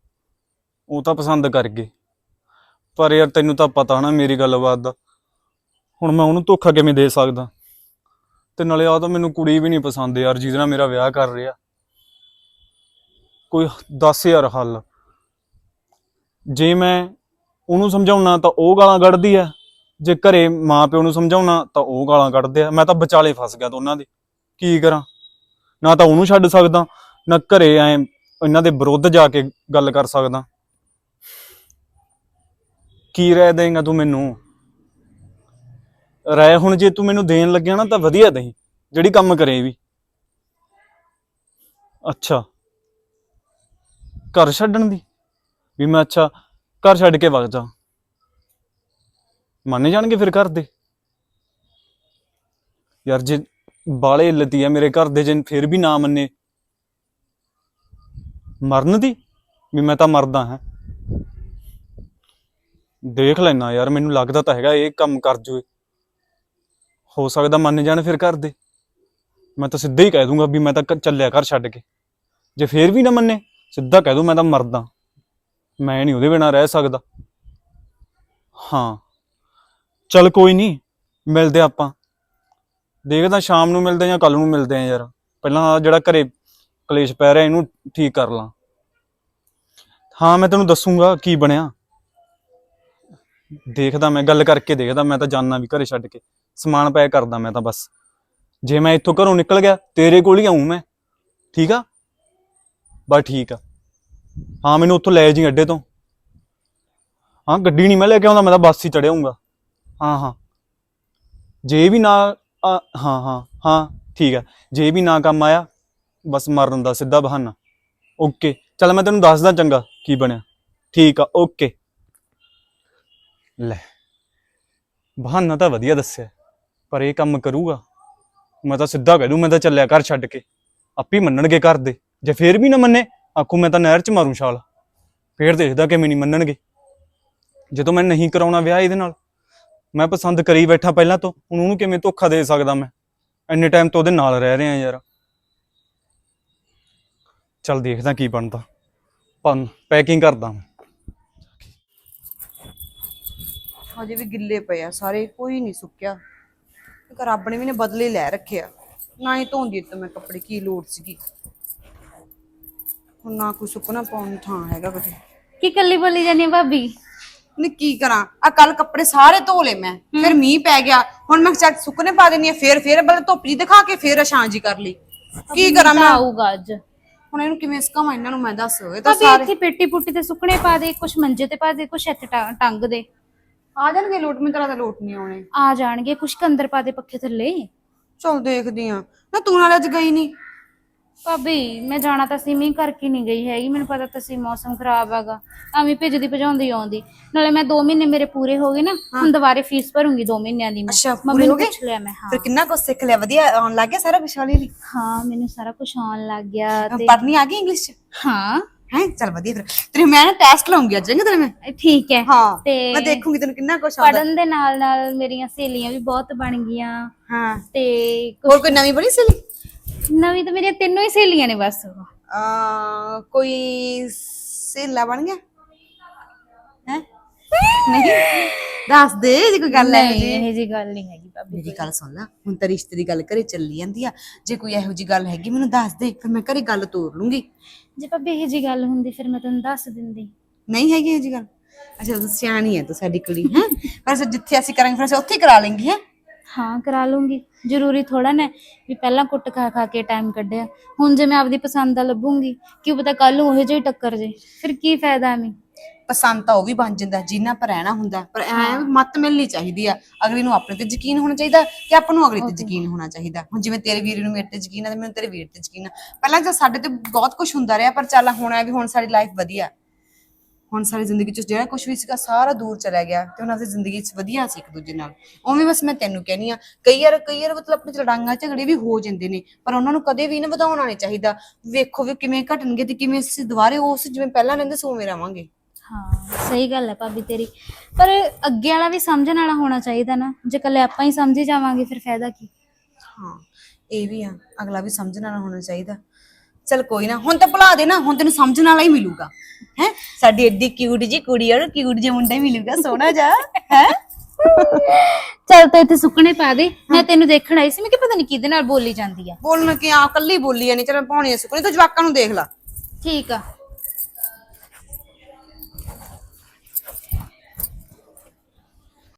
ਉਹ ਤਾਂ ਪਸੰਦ ਕਰ ਗਏ। ਪਰ ਯਾਰ ਤੈਨੂੰ ਤਾਂ ਪਤਾ ਨਾ ਮੇਰੀ ਗੱਲਬਾਤ ਦਾ। ਹੁਣ ਮੈਂ ਉਹਨੂੰ ਧੋਖਾ ਕਿਵੇਂ ਦੇ ਸਕਦਾ? ਤੇ ਨਾਲੇ ਆ ਤਾਂ ਮੈਨੂੰ ਕੁੜੀ ਵੀ ਨਹੀਂ ਪਸੰਦ ਯਾਰ, ਜਿਹਦੇ ਨਾਲ ਮੇਰਾ ਵਿਆਹ ਕਰ ਰਿਹਾ। ਕੋਈ ਦੱਸ ਯਾਰ ਹੱਲ। ਜੇ ਮੈਂ ਉਹਨੂੰ ਸਮਝਾਉਣਾ ਤਾਂ ਉਹ ਗਾਲਾਂ ਕੱਢਦੀ ਆ। ਜੇ ਘਰੇ ਮਾਂ ਪਿਓ ਨੂੰ ਸਮਝਾਉਣਾ ਤਾਂ ਉਹ ਗਾਲਾਂ ਕੱਢਦੇ ਆ। ਮੈਂ ਤਾਂ ਵਿਚਾਲੇ ਫਸ ਗਿਆ ਦੋਨਾਂ ਦੇ। ਕੀ ਕਰਾਂ? ਨਾ ਤਾਂ ਉਹਨੂੰ ਛੱਡ ਸਕਦਾ, ਨਾ ਘਰੇ ਐ ਇਹਨਾਂ ਦੇ ਵਿਰੁੱਧ ਜਾ ਕੇ ਗੱਲ ਕਰ ਸਕਦਾ। ਕੀ ਰਹਿ ਦੇਂਗਾ ਤੂੰ ਮੈਨੂੰ? ਰਾਏ ਹੁਣ ਜੇ ਤੂੰ ਮੈਨੂੰ ਦੇਣ ਲੱਗਿਆ ਨਾ ਤਾਂ ਵਧੀਆ ਦਹੀਂ ਜਿਹੜੀ ਕੰਮ ਕਰੇ ਵੀ। ਅੱਛਾ। ਘਰ ਛੱਡਣ ਦੀ? ਵੀ ਮੈਂ ਅੱਛਾ, ਘਰ ਛੱਡ ਕੇ ਵਗ ਜਾ। ਮੰਨ ਜਾਣਗੇ ਫਿਰ ਘਰ ਦੇ? ਯਾਰ ਜੇ ਬਾਲੇ ਲਤੀ ਆ ਮੇਰੇ ਘਰ ਦੇ, ਜੇ ਫਿਰ ਵੀ ਨਾ ਮੰਨੇ। ਮਰਨ ਦੀ? ਵੀ ਮੈਂ ਤਾਂ ਮਰਦਾ ਹਾਂ। ਦੇਖ ਲੈਣਾ ਯਾਰ, ਮੈਨੂੰ ਲੱਗਦਾ ਤਾਂ ਹੈਗਾ ਇਹ ਕੰਮ ਕਰ ਜੂਏ। ਹੋ ਸਕਦਾ ਮੰਨ ਜਾਣ ਫਿਰ ਘਰ ਦੇ। ਮੈਂ ਤਾਂ ਸਿੱਧਾ ਹੀ ਕਹਿ ਦੂੰਗਾ ਵੀ ਮੈਂ ਤਾਂ ਚੱਲਿਆ ਘਰ ਛੱਡ ਕੇ। ਜੇ ਫੇਰ ਵੀ ਨਾ ਮੰਨੇ, ਸਿੱਧਾ ਕਹਿ ਦੂੰ ਮੈਂ ਤਾਂ ਮਰਦਾ। ਮੈਂ ਨਹੀਂ ਉਹਦੇ ਬਿਨਾਂ ਰਹਿ ਸਕਦਾ। ਹਾਂ। ਚੱਲ ਕੋਈ ਨਹੀਂ, ਮਿਲਦੇ ਆਪਾਂ। ਦੇਖਦਾ ਸ਼ਾਮ ਨੂੰ ਮਿਲਦੇ ਜਾਂ ਕੱਲ ਨੂੰ ਮਿਲਦੇ ਆ ਯਾਰ। ਪਹਿਲਾਂ ਜਿਹੜਾ ਘਰੇ ਕਲੇਸ਼ ਪੈ ਰਿਹਾ, ਇਹਨੂੰ ਠੀਕ ਕਰ ਲਾਂ। ਹਾਂ, ਮੈਂ ਤੈਨੂੰ ਦੱਸੂਗਾ ਕੀ ਬਣਿਆ। ਦੇਖਦਾ ਮੈਂ, ਗੱਲ ਕਰਕੇ ਦੇਖਦਾ, ਮੈਂ ਤਾਂ ਜਾਨਣਾ ਵੀ ਘਰੇ ਛੱਡ ਕੇ। ਸਮਾਨ ਪੈਕ ਕਰਦਾ ਮੈਂ ਤਾਂ ਬਸ। ਜੇ ਮੈਂ ਇੱਥੋਂ ਘਰੋਂ ਨਿਕਲ ਗਿਆ, ਤੇਰੇ ਕੋਲ ਹੀ ਆਉਂ ਮੈਂ। ਠੀਕ ਆ? ਬਸ ਠੀਕ ਆ। ਹਾਂ, ਮੈਨੂੰ ਉੱਥੋਂ ਲੈ ਜੀ ਅੱਡੇ ਤੋਂ। ਹਾਂ, ਗੱਡੀ ਨਹੀਂ ਮੈਂ ਲੈ ਕੇ ਆਉਂਦਾ, ਮੈਂ ਤਾਂ ਬੱਸ ਹੀ ਚੜਿਆਉਂਗਾ ਹਾਂ ਹਾਂ। ਜੇ ਵੀ ਨਾ ਹਾਂ ਹਾਂ ਹਾਂ, ਠੀਕ ਆ। ਜੇ ਵੀ ਨਾ ਕੰਮ ਆਇਆ, ਬਸ ਮਰਨ ਦਾ ਸਿੱਧਾ ਬਹਾਨਾ। ਓਕੇ। ਚੱਲ ਮੈਂ ਤੈਨੂੰ ਦੱਸਦਾ ਚੰਗਾ ਕੀ ਬਣਿਆ। ਠੀਕ ਆ, ਓਕੇ। ਲੈ, ਬਹਾਨਾ ਤਾਂ ਵਧੀਆ ਦੱਸਿਆ, ਪਰ ਇਹ ਕੰਮ ਕਰੂਗਾ। ਮੈਂ ਤਾਂ ਸਿੱਧਾ ਕਹਿ ਦੂੰ, ਮੈਂ ਤਾਂ ਚੱਲਿਆ ਘਰ ਛੱਡ ਕੇ। ਆਪੇ ਹੀ ਮੰਨਣਗੇ ਘਰ ਦੇ। ਜੇ ਫੇਰ ਵੀ ਨਾ ਮੰਨੇ, ਆਖੂ ਮੈਂ ਤਾਂ ਨਹਿਰ 'ਚ ਮਾਰੂ ਛਾਲ। ਫੇਰ ਦੇਖਦਾ ਕਿਵੇਂ ਨਹੀਂ ਮੰਨਣਗੇ। ਜਦੋਂ ਮੈਂ ਨਹੀਂ ਕਰਾਉਣਾ ਵਿਆਹ ਇਹਦੇ ਨਾਲ, ਮੈਂ ਪਸੰਦ ਕਰੀ ਬੈਠਾ ਪਹਿਲਾਂ ਤੋਂ, ਹੁਣ ਉਹਨੂੰ ਕਿਵੇਂ ਧੋਖਾ ਦੇ ਸਕਦਾ ਮੈਂ? ਇੰਨੇ ਟਾਈਮ ਤੋਂ ਉਹਦੇ ਨਾਲ ਰਹਿ ਰਿਹਾ ਯਾਰ। ਚੱਲ ਦੇਖਦਾ ਕੀ ਬਣਦਾ। ਪਨ ਪੈਕਿੰਗ ਕਰਦਾ ਮੈਂ। ਹਜੇ ਵੀ ਗਿੱਲੇ ਪਏ ਆ ਸਾਰੇ ਕੋਈ ਨਹੀਂ ਸੁੱਕਿਆ। ਕਿ ਰੱਬ ਨੇ ਵੀ ਨੇ ਬਦਲੇ ਲੈ ਰੱਖਿਆ ਨਾ ਹੀ ਧੋਂਦੀ ਤੇ ਮੈਂ ਕੱਪੜੇ ਕੀ ਲੋੜ ਸੀਗੀ। ਹੁਣ ਨਾ ਕੋਈ ਸੁੱਕਣਾ ਪਾਉਣ ਨੂੰ ਥਾਂ ਹੈਗਾ ਕਿਤੇ। ਕੀ ਕੱਲੀ ਬੋਲੀ ਜਾਨੀ ਆ ਭਾਬੀ? ਨੇ ਕੀ ਕਰਾਂ? ਆ ਕੱਲ ਕੱਪੜੇ ਸਾਰੇ ਧੋ ਲਏ ਮੈਂ ਫਿਰ ਮੀਂਹ ਪੈ ਗਿਆ। ਹੁਣ ਮੈਂ ਚੱਕ ਸੁੱਕਣੇ ਪਾ ਦੇਣੀ ਆ ਫੇਰ ਫੇਰ ਬਲ ਧੁੱਪ ਜੀ ਦਿਖਾ ਕੇ ਫੇਰ ਛਾਂ ਜੀ ਕਰ ਲਈ। ਕੀ ਕਰਾਂ ਮੈਂ? ਆਊਗਾ ਅੱਜ। ਹੁਣ ਇਹਨੂੰ ਕਿਵੇਂ ਸਕਾਵਾਂ ਇਹਨਾਂ ਨੂੰ ਮੈਂ ਦੱਸ ਇਹ ਤਾਂ ਭਾਬੀ ਸਾਰੇ ਇੱਥੇ ਪੇਟੀ ਪੁੱਟੀ ਤੇ ਸੁੱਕਣੇ ਪਾ ਦੇ ਕੁਛ ਮੰਜੇ ਤੇ ਪਾ ਦੇ ਕੁਛ ਇੱਥੇ ਟੰ- ਟੰਗ ਦੇ। ਆ ਜਾਣਗੇ ਲੋਟ ਮੈਂ ਤੇਰਾ ਤਾਂ ਲੋਟ ਨਹੀਂ ਆਉਣੇ। ਆ ਜਾਣਗੇ ਕੁਛ ਕੁ ਅੰਦਰ ਪਾ ਦੇ ਪੱਖੇ ਥੱਲੇ। ਚਲ ਦੇਖਦੀ ਆ। ਨਾ ਤੂੰ ਨਾਲ ਅੱਜ ਗਈ ਨਹੀਂ ਭਾਬੀ ਮੈਂ ਜਾਣਾ ਤਾਂ ਸੀ ਮੀਂਹ ਕਰਕੇ ਨਹੀਂ ਗਈ ਹੈਗੀ। ਮੈਨੂੰ ਪਤਾ ਤਾਂ ਸੀ ਮੌਸਮ ਖਰਾਬ ਹੈਗਾ ਐਵੇਂ ਭਿੱਜਦੀ ਭਜਾਉਂਦੀ ਆਉਂਦੀ। ਨਾਲੇ ਮੈਂ 2 ਮਹੀਨੇ ਮੇਰੇ ਪੂਰੇ ਹੋ ਗਏ ਨਾ ਹੁਣ ਦੁਬਾਰੇ ਫੀਸ ਭਰੂੰਗੀ 2 ਮਹੀਨਿਆਂ ਦੀ ਮੈਂ। ਮੰਮੀ ਨੂੰ? ਪੁੱਛ ਲਿਆ ਮੈਂ ਹਾਂ। ਫਿਰ ਕਿੰਨਾ ਕੁਝ ਸਿੱਖ ਲਿਆ? ਵਧੀਆ ਆਉਣ ਲੱਗ ਗਿਆ ਸਾਰਾ ਵਿਸ਼ਾਲੀ ਲਈ ਹਾਂ ਮੈਨੂੰ ਸਾਰਾ ਕੁਝ ਆਉਣ ਲੱਗ ਗਿਆ ਤੇ ਪੜ੍ਹਨੀ ਆ ਗਈ ਇੰਗਲਿਸ਼ ਚ? ਹਾਂ। ਹੈ? ਚਲ ਵਧੀਆ ਫਿਰ। ਤੇਰੇ ਮੈਂ ਨਾ ਟੈਸਟ ਲਾਉਂਗੀ ਅੱਜ ਚੰਗਾ ਤੇਰੇ ਮੈਂ? ਠੀਕ ਹੈ। ਹਾਂ ਤੇ ਮੈਂ ਦੇਖੂੰਗੀ ਤੈਨੂੰ ਕਿੰਨਾ ਕੁਝ ਆਉਂਦਾ। ਪੜਨ ਦੇ ਨਾਲ ਨਾਲ ਮੇਰੀਆਂ ਸਹੇਲੀਆਂ ਵੀ ਬਹੁਤ ਬਣ ਗਈਆਂ। ਹਾਂ। ਤੇ ਹੋਰ ਕੋਈ ਨਵੀਂ ਬਣੀ ਸਹੇਲੀ? ਨਵੀਂ ਤਾਂ ਮੇਰੀਆਂ ਤਿੰਨੋਂ ਹੀ ਸਹੇਲੀਆਂ ਨੇ ਬਸ। ਆ ਕੋਈ ਸਹੇਲਾ ਬਣ ਗਿਆ? ਨਹੀਂ ਦੱਸ ਦੇ ਜੇ ਕੋਈ ਗੱਲ ਹੈ ਨਹੀਂ ਇਹ ਜੀ ਗੱਲ ਨਹੀਂ ਹੈਗੀ ਭਾਬੀ ਮੇਰੀ ਗੱਲ ਸੁਣ ਲੈ ਹੁਣ ਤਾਂ ਰਿਸ਼ਤੇ ਦੀ ਗੱਲ ਘਰੇ ਚੱਲੀ ਜਾਂਦੀ ਆ। ਜੇ ਕੋਈ ਇਹੋ ਜੀ ਗੱਲ ਹੈਗੀ ਮੈਨੂੰ ਦੱਸ ਦੇ ਫਿਰ ਮੈਂ ਘਰੇ ਗੱਲ ਤੋਰ ਲੂੰਗੀ। ਜੇ ਭਾਬੀ ਇਹ ਜੀ ਗੱਲ ਹੁੰਦੀ ਫਿਰ ਮੈਂ ਤੈਨੂੰ ਦੱਸ ਦਿੰਦੀ। ਨਹੀਂ ਹੈਗੀ ਇਹ ਜੀ ਗੱਲ। ਅੱਛਾ ਤੂੰ ਸਿਆਣੀ ਹੈ ਤੂੰ ਸਾਡੀ ਕੁੜੀ ਹੈ? ਪਰ ਅਸੀਂ ਜਿੱਥੇ ਅਸੀਂ ਕਰਾਂਗੇ ਫਿਰ ਅਸੀਂ ਉੱਥੇ ਹੀ ਕਰਾ ਲੈਂਗੇ ਹੈ? ਹਾਂ ਕਰਾ ਲੂੰਗੀ। ਜ਼ਰੂਰੀ ਥੋੜਾ ਨਾ ਵੀ ਪਹਿਲਾਂ ਕੁੱਟ ਖਾ ਖਾ ਕੇ ਟਾਈਮ ਕੱਢਿਆ। ਹੁਣ ਜੇ ਮੈਂ ਆਪਦੀ ਪਸੰਦ ਦਾ ਲੱਭੂੰਗੀ ਕੀ ਪਤਾ ਕੱਲ ਨੂੰ ਉਹੋ ਜਿਹੀ ਟੱਕਰ ਜੇ। ਫਿਰ ਕੀ ਫਾਇਦਾ ਐਵੇਂ? ਪਸੰਦ ਤਾਂ ਉਹ ਵੀ ਬਣ ਜਾਂਦਾ ਜਿੰਨਾ ਪਰ ਰਹਿਣਾ ਹੁੰਦਾ ਪਰ ਐ ਮੱਤ ਮਿਲਣੀ ਚਾਹੀਦੀ ਆ। ਅਗਲੀ ਨੂੰ ਆਪਣੇ ਤੇ ਯਕੀਨ ਹੋਣਾ ਚਾਹੀਦਾ ਕਿ ਆਪਾਂ ਨੂੰ ਅਗਲੇ ਤੇ ਯਕੀਨ ਹੋਣਾ ਚਾਹੀਦਾ। ਹੁਣ ਜਿਵੇਂ ਤੇਰੇ ਵੀਰ ਨੂੰ ਮੇਰੇ ਤੇ ਯਕੀਨ ਆ ਤੇ ਮੈਨੂੰ ਤੇਰੇ ਵੀਰ ਤੇ ਯਕੀਨ ਆ। ਪਹਿਲਾਂ ਤਾਂ ਸਾਡੇ ਤੇ ਬਹੁਤ ਕੁਝ ਹੁੰਦਾ ਰਿਹਾ ਪਰ ਚੱਲ ਹੁਣ ਆ ਵੀ ਹੁਣ ਸਾਡੀ ਲਾਈਫ ਵਧੀਆ। ਹੁਣ ਸਾਰੀ ਜ਼ਿੰਦਗੀ ਚ ਜਿਹੜਾ ਕੁਝ ਵੀ ਸੀਗਾ ਸਾਰਾ ਦੂਰ ਚਲਾ ਗਿਆ ਤੇ ਹੁਣ ਆਪਣੀ ਜ਼ਿੰਦਗੀ ਚ ਵਧੀਆ ਸੀ ਇੱਕ ਦੂਜੇ ਨਾਲ। ਉਵੇਂ ਬਸ ਮੈਂ ਤੈਨੂੰ ਕਹਿਨੀ ਆ ਕਈ ਵਾਰ ਕਈ ਵਾਰ ਮਤਲਬ ਆਪਣੇ ਲੜਾਈਆਂ ਝਗੜੇ ਵੀ ਹੋ ਜਾਂਦੇ ਨੇ ਪਰ ਉਹਨਾਂ ਨੂੰ ਕਦੇ ਵੀ ਨਾ ਵਧਾਉਣਾ ਨਹੀਂ ਚਾਹੀਦਾ। ਵੇਖੋ ਵੀ ਕਿਵੇਂ ਘਟਣਗੇ ਤੇ ਕਿਵੇਂ ਅਸੀਂ ਦੁਬਾਰੇ ਉਸ ਜਿਵੇਂ ਪਹਿਲਾਂ ਰਹਿੰਦੇ ਸੀ ਉਵੇਂ ਰਵਾਂਗੇ। ਹਾਂ ਸਹੀ ਗੱਲ ਹੈ ਭਾਬੀ ਤੇਰੀ। ਪਰ ਅੱਗੇ ਵਾਲਾ ਵੀ ਸਮਝਣ ਵਾਲਾ ਹੋਣਾ ਚਾਹੀਦਾ ਨਾ। ਜੇ ਕੱਲੇ ਆਪਾਂ ਹੀ ਸਮਝੀ ਜਾਵਾਂਗੇ ਫਿਰ ਫਾਇਦਾ ਕੀ? ਹਾਂ ਇਹ ਵੀ ਆ ਅਗਲਾ ਵੀ ਸਮਝਣ ਵਾਲਾ ਹੋਣਾ ਚਾਹੀਦਾ। ਚਲ ਕੋਈ ਨਾ ਹੁਣ ਤਾਂ ਭੁਲਾ ਦੇ ਨਾ ਹੁਣ ਤੈਨੂੰ ਸਮਝਣ ਵਾਲਾ ਹੀ ਮਿਲੂਗਾ। ਹੈ? ਸਾਡੀ ਏਡੀ ਕਿਊਟ ਜੀ ਕੁੜੀ ਔਰ ਕਿਊਟ ਜਿਹਾ ਮੁੰਡਾ ਹੀ ਮਿਲੂਗਾ ਸੋਹਣਾ ਜਾ ਹੈ? ਚੱਲ ਤਾਂ ਇੱਥੇ ਸੁੱਕਣੇ ਪਾ ਦੇ ਮੈਂ ਤੈਨੂੰ ਦੇਖਣ ਆਈ ਸੀ ਮੈਂ ਕਿ ਪਤਾ ਨਹੀਂ ਕਿਹਦੇ ਨਾਲ ਬੋਲੀ ਜਾਂਦੀ ਆ। ਬੋਲਣ ਕਿ ਆ ਕੱਲੀ ਬੋਲੀ ਆ ਨਹੀਂ ਚਲ ਪਾਉਣੀ ਸੁਕਣੀ ਤੂੰ ਜਵਾਕਾਂ ਨੂੰ ਦੇਖ ਲਾ। ਠੀਕ ਆ।